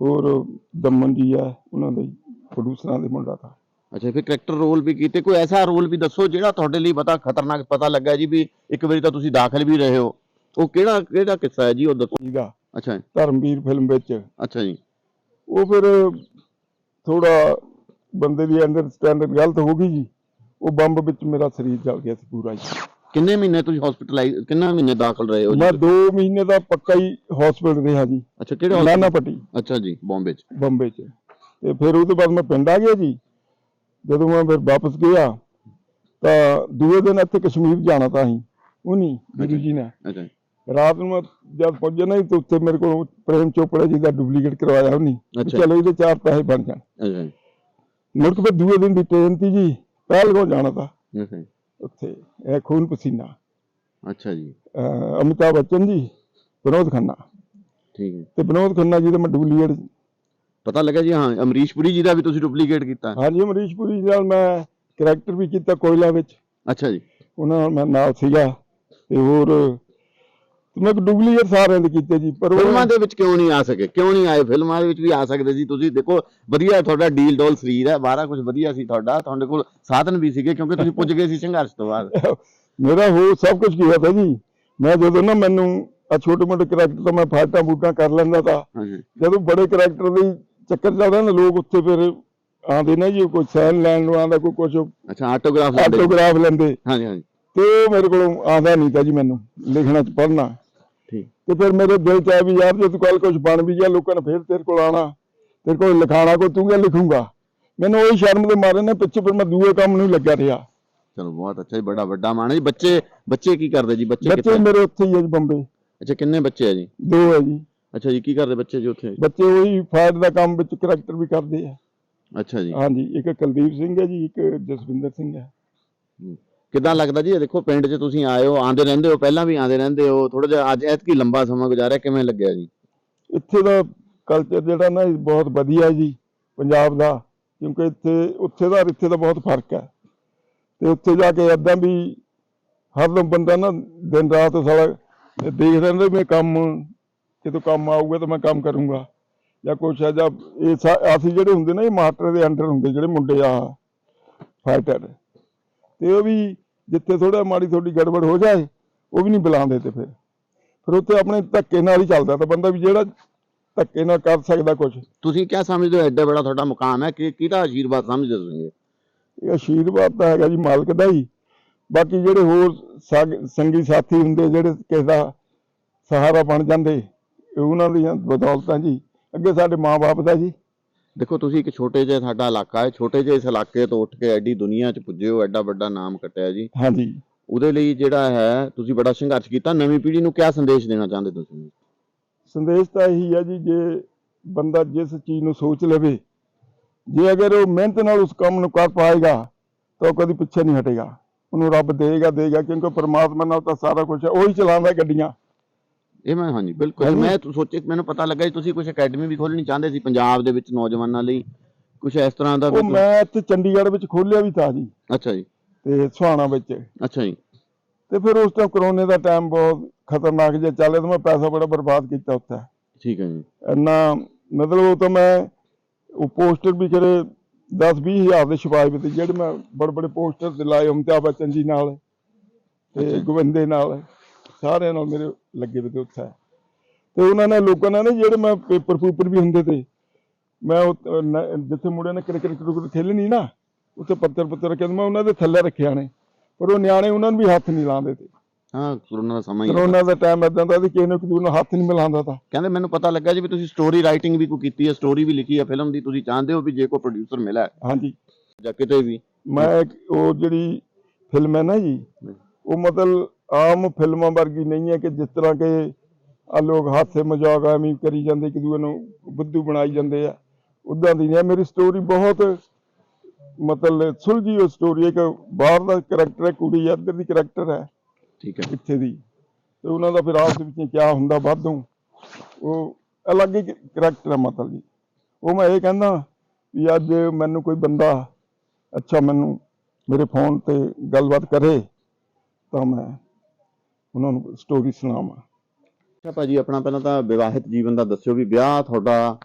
ਹੋਰ ਦਮਨ ਜੀ ਆ ਉਹਨਾਂ ਦੇ ਪ੍ਰੋਡਿਊਸਰਾਂ ਦੇ ਮੁੰਡਾ ਤਾਂ। ਅੱਛਾ ਫਿਰ ਕਰੈਕਟਰ ਰੋਲ ਵੀ ਕੀਤੇ। ਕੋਈ ਐਸਾ ਰੋਲ ਵੀ ਦੱਸੋ ਜਿਹੜਾ ਤੁਹਾਡੇ ਲਈ ਪਤਾ ਖਤਰਨਾਕ ਪਤਾ ਲੱਗਾ ਜੀ ਵੀ ਇੱਕ ਵਾਰੀ ਤਾਂ ਤੁਸੀਂ ਦਾਖਲ ਵੀ ਰਹੇ ਹੋ। ਉਹ ਕਿਹੜਾ ਕਿਹੜਾ ਕਿੱਸਾ ਹੈ ਜੀ ਉਹ ਦੱਸੋ। ਜਿਹਦਾ ਅੱਛਾ ਜੀ। ਧਰਮਵੀਰ ਫਿਲਮ ਵਿੱਚ। ਅੱਛਾ ਜੀ। ਉਹ ਫਿਰ ਥੋੜਾ ਬੰਦੇ ਦੀ ਅੰਡਰਸਟੈਂਡਿੰਗ ਗਲਤ ਹੋ ਗਈ ਜੀ ਉਹ ਬੰਬ ਵਿੱਚ ਮੇਰਾ ਸਰੀਰ ਜਲ ਗਿਆ ਸੀ ਪੂਰਾ ਜੀ। ਕਿੰਨੇ ਮਹੀਨੇ ਤੁਸੀਂ ਹਸਪੀਟਲਾਈਜ਼ ਕਿੰਨੇ ਮਹੀਨੇ ਦਾਖਲ ਰਹੇ ਹੋ ਮੈਂ ਜੀ 2 ਮਹੀਨੇ ਦਾ ਪੱਕਾ ਹੀ ਹਸਪੀਟਲ ਰਿਹਾ ਜੀ। ਅੱਛਾ ਕਿਹੜੇ hospital? ਲਾਨਾ ਪੱਟੀ ਅੱਛਾ ਜੀ ਬੰਬੇ 'ਚ। ਬੰਬੇ 'ਚ। ਤੇ ਫਿਰ ਉਹ ਤੋਂ ਬਾਅਦ ਮੈਂ ਪਿੰਡ ਆ ਗਿਆ ਜੀ। ਜਦੋਂ ਮੈਂ ਫਿਰ ਵਾਪਸ ਗਿਆ ਤਾਂ ਦੂਏ ਦਿਨ ਇੱਥੇ ਕਸ਼ਮੀਰ ਜਾਣਾ ਤਾਂ ਸੀ ਉਨੀ ਗੁਰੂ ਜੀ ਨੇ। ਅੱਛਾ ਜੀ, ਰਾਤ ਨੂੰ ਮੈਂ ਜਦ ਪਹੁੰਚਿਆ ਨਾ ਤੇ ਉੱਥੇ ਮੇਰੇ ਕੋਲ ਪ੍ਰੇਮ ਚੋਪੜਾ ਜੀ ਦਾ ਡੁਪਲੀਕੇਟ ਕਰਵਾਇਆ ਉਹਨੀ ਅੱਛਾ। ਚਲੋ ਇਹਦੇ ਚਾਰ ਪੈਸੇ ਬਣ ਜਾਣ। ਅੱਛਾ ਜੀ, ਮੁੜ ਕੇ ਦੂਏ ਦਿਨ ਦੀ ਟ੍ਰੇਨ ਤੀ ਜੀ ਪਹਿਲਗਾਮ ਜਾਣਾ ਤਾਂ। ਉੱਥੇ ਇਹ ਖੂਨ ਪਸੀਨਾ। ਅੱਛਾ ਜੀ। ਅਹ ਅਮਿਤਾਭ ਬੱਚਨ ਜੀ ਵਿਨੋਦ ਖੰਨਾ। ਠੀਕ ਹੈ। ਤੇ ਵਿਨੋਦ ਖੰਨਾ ਜੀ ਦਾ ਮੈਂ ਡੁਪਲੀਕੇਟ ਪਤਾ ਲੱਗਾ ਜੀ ਹਾਂ ਅਮਰੀਸ਼ ਪੁਰੀ ਜੀ ਦਾ ਵੀ ਤੁਸੀਂ ਡੁਪਲੀਕੇਟ ਕੀਤਾ। ਹਾਂਜੀ ਅਮਰੀਸ਼ ਪੁਰੀ ਜੀ ਨਾਲ ਮੈਂ ਕਰੈਕਟਰ ਵੀ ਕੀਤਾ ਕੋਇਲਾ ਵਿੱਚ। ਅੱਛਾ ਜੀ। ਉਹਨਾਂ ਨਾਲ ਮੈਂ ਨਾਲ ਸੀਗਾ ਤੇ ਹੋਰ ਮੈਂ ਡੁਪਲੀਕੇਟ ਸਾਰਿਆਂ ਦੇ ਕੀਤੇ ਜੀ ਪਰ ਉਹ ਫਿਲਮਾਂ ਦੇ ਵਿੱਚ ਕਿਉਂ ਨਹੀਂ ਆ ਸਕੇ? ਕਿਉਂ ਨਹੀਂ ਆਏ? ਫਿਲਮਾਂ ਦੇ ਵਿੱਚ ਵੀ ਆ ਸਕਦੇ ਸੀ। ਤੁਸੀਂ ਦੇਖੋ ਵਧੀਆ ਤੁਹਾਡਾ ਡੀਲ ਡੋਲ ਸਰੀਰ ਹੈ ਬਾਹਰਾ ਕੁਝ ਵਧੀਆ ਸੀ ਤੁਹਾਡਾ। ਤੁਹਾਡੇ ਕੋਲ ਸਾਧਨ ਵੀ ਸੀਗੇ ਕਿਉਂਕਿ ਤੁਸੀਂ ਪੁੱਜ ਗਏ ਸੀ ਸੰਘਰਸ਼ ਤੋਂ ਬਾਅਦ। ਮੇਰਾ ਹੋ ਸਭ ਕੁਝ ਕੀਤਾ ਤਾ ਜੀ? ਮੈਂ ਜਦੋਂ ਨਾ ਮੈਨੂੰ ਆ ਛੋਟੇ ਮੋਟੇ ਕਰੈਕਟਰ ਤਾਂ ਮੈਂ ਫਾਟਾਂ ਬੂਟਾਂ ਕਰ ਲੈਂਦਾ ਤਾਂ ਜਦੋਂ ਬੜੇ ਕਰੈਕਟਰ ਦੀ ਚੱਕਰ ਚੱਲਦਾ ਨਾ ਲੋਕ ਉੱਥੇ ਫਿਰ ਆਉਂਦੇ ਨੇ ਜੀ ਕੋਈ ਸਾਈਨ ਲੈਣ ਨੂੰ ਆਉਂਦਾ ਕੋਈ ਕੁਝ ਅੱਛਾ ਆਟੋਗ੍ਰਾਫ ਲੈਂਦੇ। ਆਟੋਗ੍ਰਾਫ ਲੈਂਦੇ। ਹਾਂਜੀ ਹਾਂਜੀ। ਤੇ ਮੇਰੇ ਕੋਲੋਂ ਆਉਂਦਾ ਨਹੀਂ ਤਾਂ ਜੀ ਮੈਨੂੰ ਲਿਖਣਾ ਠੀਕ ਤੇ ਫਿਰ ਮੇਰੇ ਦਿਲ ਚ ਆਇਆ ਵੀ ਯਾਰ ਜੇ ਤੂੰ ਕੱਲ ਕੁਝ ਬਣ ਵੀ ਗਿਆ ਲੋਕਾਂ ਨੇ ਫਿਰ ਤੇਰੇ ਕੋਲ ਆਣਾ ਤੇਰੇ ਕੋਲ ਲਿਖਾਣਾ ਕੋ ਤੂੰ ਕਿਆ ਲਿਖੂੰਗਾ? ਮੈਨੂੰ ਉਹੀ ਸ਼ਰਮ ਦੇ ਮਾਰੇ ਨੇ ਪਿੱਛੇ ਫਿਰ ਮੈਂ ਦੂਏ ਕੰਮ ਨੂੰ ਲੱਗਿਆ ਰਿਹਾ। ਚਲੋ ਬਹੁਤ ਅੱਛਾ ਜੀ ਬੜਾ ਵੱਡਾ ਮਾਣ ਹੈ। ਜੀ ਬੱਚੇ ਬੱਚੇ ਕੀ ਕਰਦੇ ਜੀ? ਬੱਚੇ ਬੱਚੇ ਮੇਰੇ ਉੱਥੇ ਹੀ ਆ ਜੀ ਬੰਬੇ। ਅੱਛਾ ਕਿੰਨੇ ਬੱਚੇ ਆ ਜੀ? ਦੋ ਹੈ ਜੀ। ਅੱਛਾ ਜੀ ਕੀ ਕਰਦੇ ਬੱਚੇ ਜੀ ਉੱਥੇ? ਬੱਚੇ ਉਹੀ ਫਾਇਰ ਦਾ ਕੰਮ ਵਿੱਚ ਕਰੈਕਟਰ ਵੀ ਕਰਦੇ ਆ। ਅੱਛਾ ਜੀ। ਹਾਂਜੀ ਇੱਕ ਕੁਲਦੀਪ ਸਿੰਘ ਹੈ ਜੀ ਇੱਕ ਜਸਵਿੰਦਰ ਸਿੰਘ ਹੈ। ਕਿੱਦਾਂ ਲੱਗਦਾ ਜੀ? ਇਹ ਦੇਖੋ, ਪਿੰਡ 'ਚ ਤੁਸੀਂ ਆਏ ਹੋ ਆਂਦੇ ਰਹਿੰਦੇ ਹੋ, ਪਹਿਲਾਂ ਵੀ ਆਂਦੇ ਰਹਿੰਦੇ ਹੋ ਥੋੜਾ ਜਿਹਾ ਅੱਜ ਐਤਕੀ ਲੰਬਾ ਸਮਾਂ ਗੁਜ਼ਾਰਿਆ, ਕਿਵੇਂ ਲੱਗਿਆ ਜੀ? ਇੱਥੇ ਦਾ ਕਲਚਰ ਜਿਹੜਾ ਨਾ, ਇਹ ਬਹੁਤ ਵਧੀਆ ਜੀ, ਪੰਜਾਬ ਦਾ, ਕਿਉਂਕਿ ਇੱਥੇ, ਉੱਥੇ ਦਾ ਇੱਥੇ ਦਾ ਬਹੁਤ ਫ਼ਰਕ ਹੈ। ਤੇ ਉੱਥੇ ਜਾ ਕੇ ਏਦਾਂ ਵੀ ਹਰ ਬੰਦਾ ਨਾ, ਦਿਨ ਰਾਤ ਸਾਲਾ ਦੇਖ ਰਹਿੰਦਾ ਮੈਂ ਕੰਮ, ਜਦੋਂ ਕੰਮ ਆਊਗਾ ਤਾਂ ਮੈਂ ਕੰਮ ਕਰੂੰਗਾ। ਜਾਂ ਕੁਛ ਹੈ, ਜਾਂ ਇਹ ਸਾ- ਅਸੀਂ ਜਿਹੜੇ ਹੁੰਦੇ ਨਾ, ਇਹ ਮਾਸਟਰ ਦੇ ਅੰਡਰ ਹੁੰਦੇ, ਜਿਹੜੇ ਮੁੰਡੇ ਆ ਫਾਈਟਰ ਤੇ ਉਹ ਵੀ ਜਿੱਥੇ ਥੋੜਾ ਮਾੜੀ ਥੋੜੀ ਗੜਬੜ ਹੋ ਜਾਏ ਉਹ ਵੀ ਨਹੀਂ ਬੁਲਾਉਂਦੇ ਤੇ ਫਿਰ। ਫਿਰ ਉੱਥੇ ਆਪਣੇ ਧੱਕੇ ਨਾਲ ਹੀ ਚੱਲਦਾ ਤਾਂ ਬੰਦਾ ਵੀ ਜਿਹੜਾ ਧੱਕੇ ਨਾਲ ਕਰ ਸਕਦਾ ਕੁਝ ਤੁਸੀਂ ਕੀ ਸਮਝਦੇ ਹੋ? ਐਡਾ ਬੜਾ ਤੁਹਾਡਾ ਮੁਕਾਮ ਹੈ ਕਿ ਕਿਹਦਾ ਆਸ਼ੀਰਵਾਦ ਸਮਝਦੇ ਹੋ ਤੁਸੀਂ? ਇਹ? ਆਸ਼ੀਰਵਾਦ ਤਾਂ ਹੈਗਾ ਜੀ ਮਾਲਕ ਦਾ ਹੀ। ਬਾਕੀ ਜਿਹੜੇ ਹੋਰ ਸਾਗ- ਸਾਥੀ ਹੁੰਦੇ ਜਿਹੜੇ ਕਿਸੇ ਦਾ ਸਹਾਰਾ ਬਣ ਜਾਂਦੇ ਉਹਨਾਂ ਦੀਆਂ ਬਦੌਲਤਾਂ ਜੀ। ਅੱਗੇ ਸਾਡੇ ਮਾਪੇ ਦਾ ਜੀ। ਦੇਖੋ ਤੁਸੀਂ ਇੱਕ ਛੋਟੇ ਜਿਹੇ ਸਾਡਾ ਇਲਾਕਾ ਹੈ ਛੋਟੇ ਜਿਹੇ ਇਸ ਇਲਾਕੇ ਤੋਂ ਉੱਠ ਕੇ ਐਡੀ ਦੁਨੀਆ 'ਚ ਪੁੱਜੇ ਹੋ ਐਡਾ ਵੱਡਾ ਨਾਮ ਕੱਟਿਆ ਜੀ। ਹਾਂਜੀ। ਉਹਦੇ ਲਈ ਜਿਹੜਾ ਹੈ ਤੁਸੀਂ ਬੜਾ ਸੰਘਰਸ਼ ਕੀਤਾ ਨਵੀਂ ਪੀੜ੍ਹੀ ਨੂੰ ਕਿਆ ਸੰਦੇਸ਼ ਦੇਣਾ ਚਾਹੁੰਦੇ ਤੁਸੀਂ? ਸੰਦੇਸ਼ ਤਾਂ ਇਹੀ ਹੈ ਜੀ ਜੇ ਬੰਦਾ ਜਿਸ ਚੀਜ਼ ਨੂੰ ਸੋਚ ਲਵੇ ਜੇ ਅਗਰ ਉਹ ਮਿਹਨਤ ਨਾਲ ਉਸ ਕੰਮ ਨੂੰ ਕਰ ਪਾਏਗਾ ਤਾਂ ਉਹ ਕਦੀ ਪਿੱਛੇ ਨਹੀਂ ਹਟੇਗਾ। ਉਹਨੂੰ ਰੱਬ ਦੇਗਾ ਦੇਗਾ ਕਿਉਂਕਿ ਪਰਮਾਤਮਾ ਨਾਲ ਤਾਂ ਸਾਰਾ ਕੁਝ ਹੈ ਉਹੀ ਚਲਾਉਂਦਾ ਗੱਡੀਆਂ। ਇਹ ਮੈਂ ਹਾਂਜੀ ਬਿਲਕੁਲ। ਮੈਂ ਤਾਂ ਸੋਚੇ ਮੈਨੂੰ ਪਤਾ ਲੱਗਾ ਜੀ ਤੁਸੀਂ ਕੁਝ ਅਕੈਡਮੀ ਵੀ ਖੋਲਣੀ ਚਾਹੁੰਦੇ ਸੀ ਪੰਜਾਬ ਦੇ ਵਿੱਚ ਨੌਜਵਾਨਾਂ ਲਈ। ਕੁਝ ਇਸ ਤਰ੍ਹਾਂ ਦਾ ਉਹ ਮੈਂ ਇੱਥੇ ਚੰਡੀਗੜ੍ਹ ਵਿੱਚ ਖੋਲਿਆ ਵੀ ਤਾਂ ਜੀ। ਅੱਛਾ ਜੀ। ਤੇ ਸੁਹਾਣਾ ਵਿੱਚ। ਅੱਛਾ ਜੀ। ਤੇ ਫਿਰ ਉਸ ਟਾਈਮ ਕਰੋਨੇ ਦਾ ਟਾਈਮ ਬਹੁਤ ਖਤਰਨਾਕ ਜਿਹਾ ਚੱਲਿਆ ਤੇ ਮੈਂ ਪੈਸਾ ਬੜਾ ਬਰਬਾਦ ਕੀਤਾ ਉੱਥੇ। ਠੀਕ ਹੈ ਜੀ। ਇੰਨਾ ਮਤਲਬ ਉਹ ਤਾਂ ਮੈਂ ਉਹ ਪੋਸਟਰ ਵੀ ਕਰੇ 10 20 ਹਜ਼ਾਰ ਦੇ ਛਪਾਏ ਵੀ ਤੇ ਜਿਹੜੇ ਮੈਂ ਬੜੇ ਬੜੇ ਪੋਸਟਰ ਤੇ ਲਾਏ ਅਮਿਤਾਭ ਬੱਚਨ ਜੀ ਨਾਲ ਤੇ ਗੋਵਿੰਦੇ ਨਾਲ। ਸਾਰਿਆਂ ਨਾਲ ਮੇਰੇ ਲੱਗੇ ਵੀ ਤੇ ਉੱਥੇ ਤੇ ਉਹਨਾਂ ਨੇ ਲੋਕਾਂ ਨੇ ਨਾ ਜਿਹੜੇ ਮੈਂ ਪੇਪਰ ਪੂਪਰ ਵੀ ਹੁੰਦੇ ਤੇ ਮੈਂ ਜਿੱਥੇ ਮੁੰਡਿਆਂ ਨੇ ਕ੍ਰਿਕਟ ਕ੍ਰਿਕਟ ਖੇਲਣੀ ਨਾ ਉੱਥੇ ਪੱਤਰ ਪੱਤਰ ਰੱਖੇ ਤੇ ਮੈਂ ਉਹਨਾਂ ਦੇ ਥੱਲੇ ਰੱਖਿਆ ਨੇ। ਪਰ ਉਹ ਨਿਆਣੇ ਉਹਨਾਂ ਨੂੰ ਵੀ ਹੱਥ ਨਹੀਂ ਲਾਉਂਦੇ ਤੇ। ਹਾਂ ਕਰੋਨਾ ਦਾ ਸਮਾਂ ਹੀ। ਕਰੋਨਾ ਦਾ ਟਾਈਮ ਇਦਾਂ ਦਾ ਸੀ ਕਿਸੇ ਨੂੰ ਕਿਸੇ ਨੂੰ ਹੱਥ ਨਹੀਂ ਮਿਲਾਉਂਦਾ ਤਾਂ। ਕਹਿੰਦੇ ਮੈਨੂੰ ਪਤਾ ਲੱਗਾ ਜੀ ਵੀ ਤੁਸੀਂ ਸਟੋਰੀ ਰਾਈਟਿੰਗ ਵੀ ਕੋਈ ਕੀਤੀ ਹੈ ਸਟੋਰੀ ਵੀ ਲਿਖੀ ਹੈ ਫਿਲਮ ਦੀ ਤੁਸੀਂ ਚਾਹੁੰਦੇ ਹੋ ਵੀ ਜੇ ਕੋਈ ਪ੍ਰੋਡਿਊਸਰ ਮਿਲਿਆ ਹਾਂਜੀ। ਜਾਂ ਕਿਤੇ ਵੀ। ਮੈਂ ਉਹ ਜਿਹੜੀ ਫਿਲਮ ਹੈ ਨਾ ਜੀ ਉਹ ਮਤਲਬ ਆਮ ਫਿਲਮਾਂ ਵਰਗੀ ਨਹੀਂ ਹੈ ਕਿ ਜਿਸ ਤਰ੍ਹਾਂ ਕਿ ਆ ਲੋਕ ਹਾਸੇ ਮਜ਼ਾਕ ਐਵੇਂ ਕਰੀ ਜਾਂਦੇ ਇੱਕ ਦੂਏ ਨੂੰ ਬੁੱਧੂ ਬਣਾਈ ਜਾਂਦੇ ਆ। ਉਦਾਂ ਦੀ ਨਹੀਂ। ਮੇਰੀ ਸਟੋਰੀ ਬਹੁਤ ਮਤਲਬ ਸੁਲਝੀ ਹੋਈ ਸਟੋਰੀ ਹੈ। ਕਿ ਬਾਹਰ ਦਾ ਕਰੈਕਟਰ ਹੈ ਕੁੜੀ ਇੱਧਰ ਦੀ ਕਰੈਕਟਰ ਹੈ। ਠੀਕ ਹੈ। ਇੱਥੇ ਦੀ। ਤੇ ਉਹਨਾਂ ਦਾ ਫਿਰ ਆਪਸ ਵਿੱਚ ਕੀ ਹੁੰਦਾ ਵਾਧੂ। ਉਹ ਅਲੱਗ ਹੀ ਕਰੈਕਟਰ ਹੈ ਮਤਲਬ ਜੀ। ਉਹ ਮੈਂ ਇਹ ਕਹਿੰਦਾ ਵੀ ਅੱਜ ਮੈਨੂੰ ਕੋਈ ਬੰਦਾ ਅੱਛਾ ਮੈਨੂੰ ਮੇਰੇ ਫੋਨ ਤੇ ਗੱਲਬਾਤ ਕਰੇ ਤਾਂ ਮੈਂ ਉਹਨਾਂ ਨੂੰ ਸਟੋਰੀ ਸੁਣਾਵਾਂ। ਅੱਛਾ ਭਾਜੀ ਆਪਣਾ ਪਹਿਲਾਂ ਤਾਂ ਵਿਵਾਹਿਤ ਜੀਵਨ ਦਾ ਦੱਸਿਓ ਵੀ ਵਿਆਹ ਤੁਹਾਡਾ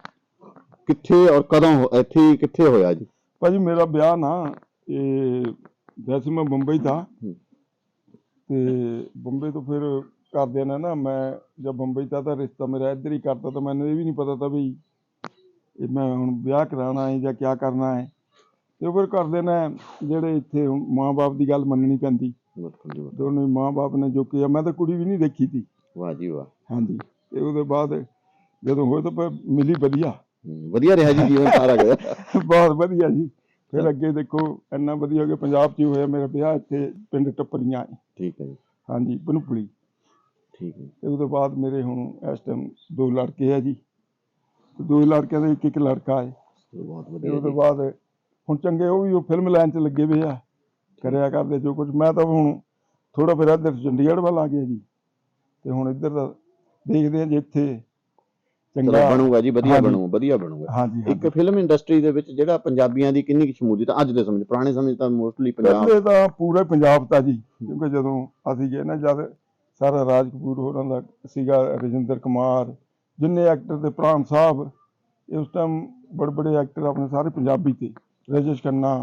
ਕਿੱਥੇ ਔਰ ਕਦੋਂ ਹੋ- ਇੱਥੇ ਹੀ ਕਿੱਥੇ ਹੋਇਆ ਜੀ? ਭਾਜੀ ਮੇਰਾ ਵਿਆਹ ਨਾ ਇਹ ਵੈਸੇ ਮੈਂ ਬੰਬਈ ਹੂੰ। ਤੇ ਬੰਬਈ ਤੋਂ ਫਿਰ ਘਰਦਿਆਂ ਨੇ ਨਾ ਮੈਂ ਜਦ ਬੰਬਈ ਥਾ ਤਾਂ ਰਿਸ਼ਤਾ ਮੇਰਾ ਇੱਧਰ ਹੀ ਕਰਤਾ ਤਾਂ ਮੈਨੂੰ ਇਹ ਵੀ ਨਹੀਂ ਪਤਾ ਤਾਂ ਵੀ ਇਹ ਮੈਂ ਹੁਣ ਵਿਆਹ ਕਰਾਉਣਾ ਹੈ ਜਾਂ ਕਿਆ ਕਰਨਾ ਹੈ। ਤੇ ਉਹ ਫਿਰ ਘਰਦੇ ਨੇ ਜਿਹੜੇ ਇੱਥੇ ਮਾਂ-ਬਾਪ ਦੀ ਗੱਲ ਮੰਨਣੀ ਪੈਂਦੀ। ਬਿਲਕੁਲ ਜੀ ਦੋਨੇ ਮਾਂ-ਬਾਪ ਨੇ ਜੋ ਕਿਹਾ ਮੈਂ ਤਾਂ ਕੁੜੀ ਵੀ ਨਹੀਂ ਦੇਖੀ ਤੀ। ਵਾਹ ਜੀ ਵਾਹ। ਹਾਂਜੀ ਤੇ ਉਹਦੇ ਬਾਅਦ ਜਦੋਂ ਹੋਏ ਤਾਂ ਮਿਲੀ ਵਧੀਆ। ਵਧੀਆ ਰਿਹਾ ਜੀ ਜੀਵਨ ਸਾਰਾ ਗਿਆ ਬਹੁਤ ਵਧੀਆ ਜੀ। ਫਿਰ ਅੱਗੇ ਦੇਖੋ ਇੰਨਾ ਵਧੀਆ ਹੋ ਗਿਆ ਪੰਜਾਬ 'ਚ ਹੀ ਹੋਇਆ ਮੇਰਾ ਵਿਆਹ ਇੱਥੇ ਪਿੰਡ ਟੱਪਰੀਆਂ। ਹੈ। ਠੀਕ ਹੈ ਜੀ। ਹਾਂਜੀ ਬਨੁਪਲੀ ਠੀਕ ਹੈ ਤੇ ਉਹਦੇ ਬਾਅਦ ਮੇਰੇ ਹੁਣ ਇਸ ਟਾਈਮ ਦੋ ਲੜਕੇ ਆ ਜੀ। ਤੇ ਦੋ ਲੜਕਿਆਂ ਦੇ ਇੱਕ ਇੱਕ ਲੜਕਾ ਹੈ। ਬਹੁਤ ਤੇ ਵਧੀਆ ਉਹਦੇ ਜੀ। ਬਾਅਦ ਹੁਣ ਚੰਗੇ ਉਹ ਵੀ ਉਹ ਫਿਲਮ ਲਾਈਨ 'ਚ ਲੱਗੇ ਹੋਏ ਆ। ਕਰਿਆ ਕਰਦੇ ਜੋ ਕੁਝ ਮੈਂ ਤਾਂ ਹੁਣ ਥੋੜਾ ਫਿਰ ਇੱਧਰ ਚੰਡੀਗੜ੍ਹ ਵੱਲ ਆ ਗਿਆ ਜੀ ਤੇ ਹੁਣ ਇੱਧਰ ਦਾ ਦੇਖਦੇ ਆ ਜੇ ਇੱਥੇ ਚਲੋ ਚੰਗਾ ਬਣੂਗਾ ਜੀ ਵਧੀਆ। ਬਣੂ ਵਧੀਆ ਬਣੂਗਾ ਇੱਕ ਫਿਲਮ ਇੰਡਸਟਰੀ ਦੇ ਵਿੱਚ ਜਿਹੜਾ ਪੰਜਾਬੀਆਂ ਦੀ ਕਿੰਨੀ ਸ਼ਮੂਲੀਅਤ? ਅੱਜ ਦੇ ਸਮੇਂ ਪੁਰਾਣੇ ਸਮੇਂ ਤਾਂ ਮੋਸਟਲੀ ਪੰਜਾਬ ਪਹਿਲੇ ਤਾਂ ਪੂਰੇ ਪੰਜਾਬ ਤਾਂ ਜੀ ਕਿਉਂਕਿ ਜਦੋਂ ਅਸੀਂ ਗਏ ਨਾ ਜਦ ਸਾਰਾ ਰਾਜ ਕਪੂਰ ਹੋਰਾਂ ਦਾ ਸੀਗਾ ਰਜਿੰਦਰ ਕੁਮਾਰ ਜਿੰਨੇ ਐਕਟਰ ਤੇ ਪ੍ਰਾਣ ਸਾਹਿਬ ਉਸ ਟਾਈਮ ਬੜੇ ਬੜੇ ਐਕਟਰ ਆਪਣੇ ਸਾਰੇ ਪੰਜਾਬੀ ਤੇ ਰਜੇਸ਼ ਖੰਨਾ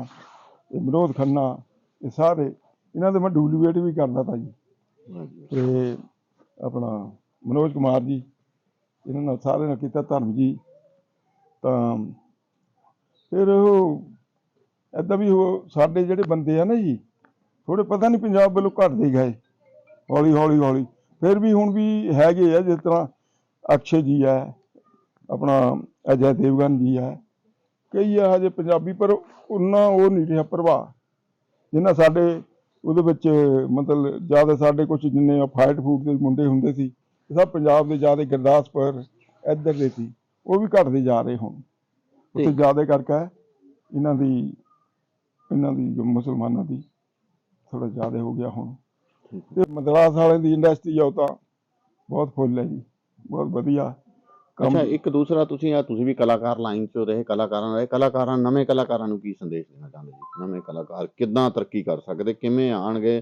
ਵਿਨੋਦ ਖੰਨਾ ਇਹ ਸਾਰੇ ਇਹਨਾਂ ਦੇ ਮੈਂ ਡੁਪਲੀਕੇਟ ਵੀ ਕਰਦਾ ਤਾ ਜੀ। ਤੇ ਆਪਣਾ ਮਨੋਜ ਕੁਮਾਰ ਜੀ ਇਹਨਾਂ ਨਾਲ ਸਾਰੇ ਨਾਲ ਕੀਤਾ ਧਰਮ ਜੀ। ਤਾਂ ਫਿਰ ਉਹ ਏਦਾਂ ਵੀ ਉਹ ਸਾਡੇ ਜਿਹੜੇ ਬੰਦੇ ਆ ਨਾ ਜੀ ਥੋੜੇ ਪਤਾ ਨਹੀਂ ਪੰਜਾਬ ਵੱਲੋਂ ਘਟਦੇ ਗਏ। ਹੌਲੀ ਹੌਲੀ ਹੌਲੀ। ਫਿਰ ਵੀ ਹੁਣ ਵੀ ਹੈਗੇ ਆ ਜਿਸ ਤਰ੍ਹਾਂ ਅਕਸ਼ੇ ਜੀ ਹੈ ਆਪਣਾ ਅਜੈ ਦੇਵਗਨ ਜੀ ਹੈ ਕਈ ਆ ਹਜੇ ਪੰਜਾਬੀ ਪਰ ਉਹਨਾਂ ਉਹ ਨਹੀਂ ਰਿਹਾ ਪ੍ਰਭਾਵ। ਜਿੰਨਾ ਸਾਡੇ ਉਹਦੇ ਵਿੱਚ ਮਤਲਬ ਜ਼ਿਆਦਾ ਸਾਡੇ ਕੁਝ ਜਿੰਨੇ ਫਾਈਟ ਫੂਡ ਦੇ ਮੁੰਡੇ ਹੁੰਦੇ ਸੀ ਇਹ ਸਭ ਪੰਜਾਬ ਦੇ ਜ਼ਿਆਦਾ ਗੁਰਦਾਸਪੁਰ ਇੱਧਰ ਦੇ ਸੀ ਉਹ ਵੀ ਘਟਦੇ ਜਾ ਰਹੇ ਹੁਣ। ਉੱਥੇ। ਜ਼ਿਆਦਾ ਕਰਕੇ ਇਹਨਾਂ ਦੀ ਇਹਨਾਂ ਦੀ ਜੋ ਮੁਸਲਮਾਨਾਂ ਦੀ ਥੋੜਾ ਜ਼ਿਆਦਾ ਹੋ ਗਿਆ ਹੁਣ। ਤੇ ਮਦਰਾਸ ਵਾਲਿਆਂ ਦੀ ਇੰਡਸਟਰੀ ਆ ਉਹ ਤਾਂ ਬਹੁਤ ਫੁੱਲ ਹੈ ਜੀ ਬਹੁਤ ਵਧੀਆ। ਅੱਛਾ ਇੱਕ ਦੂਸਰਾ ਤੁਸੀਂ ਆ ਤੁਸੀਂ ਵੀ ਕਲਾਕਾਰ ਲਾਈਨ 'ਚ ਰਹੇ ਕਲਾਕਾਰਾਂ ਰਹੇ ਕਲਾਕਾਰਾਂ ਨਵੇਂ ਕਲਾਕਾਰਾਂ ਨੂੰ ਕੀ ਸੰਦੇਸ਼ ਦੇਣਾ ਚਾਹੁੰਦੇ ਜੀ? ਨਵੇਂ ਕਲਾਕਾਰ ਕਿੱਦਾਂ ਤਰੱਕੀ ਕਰ ਸਕਦੇ? ਕਿਵੇਂ ਆਣਗੇ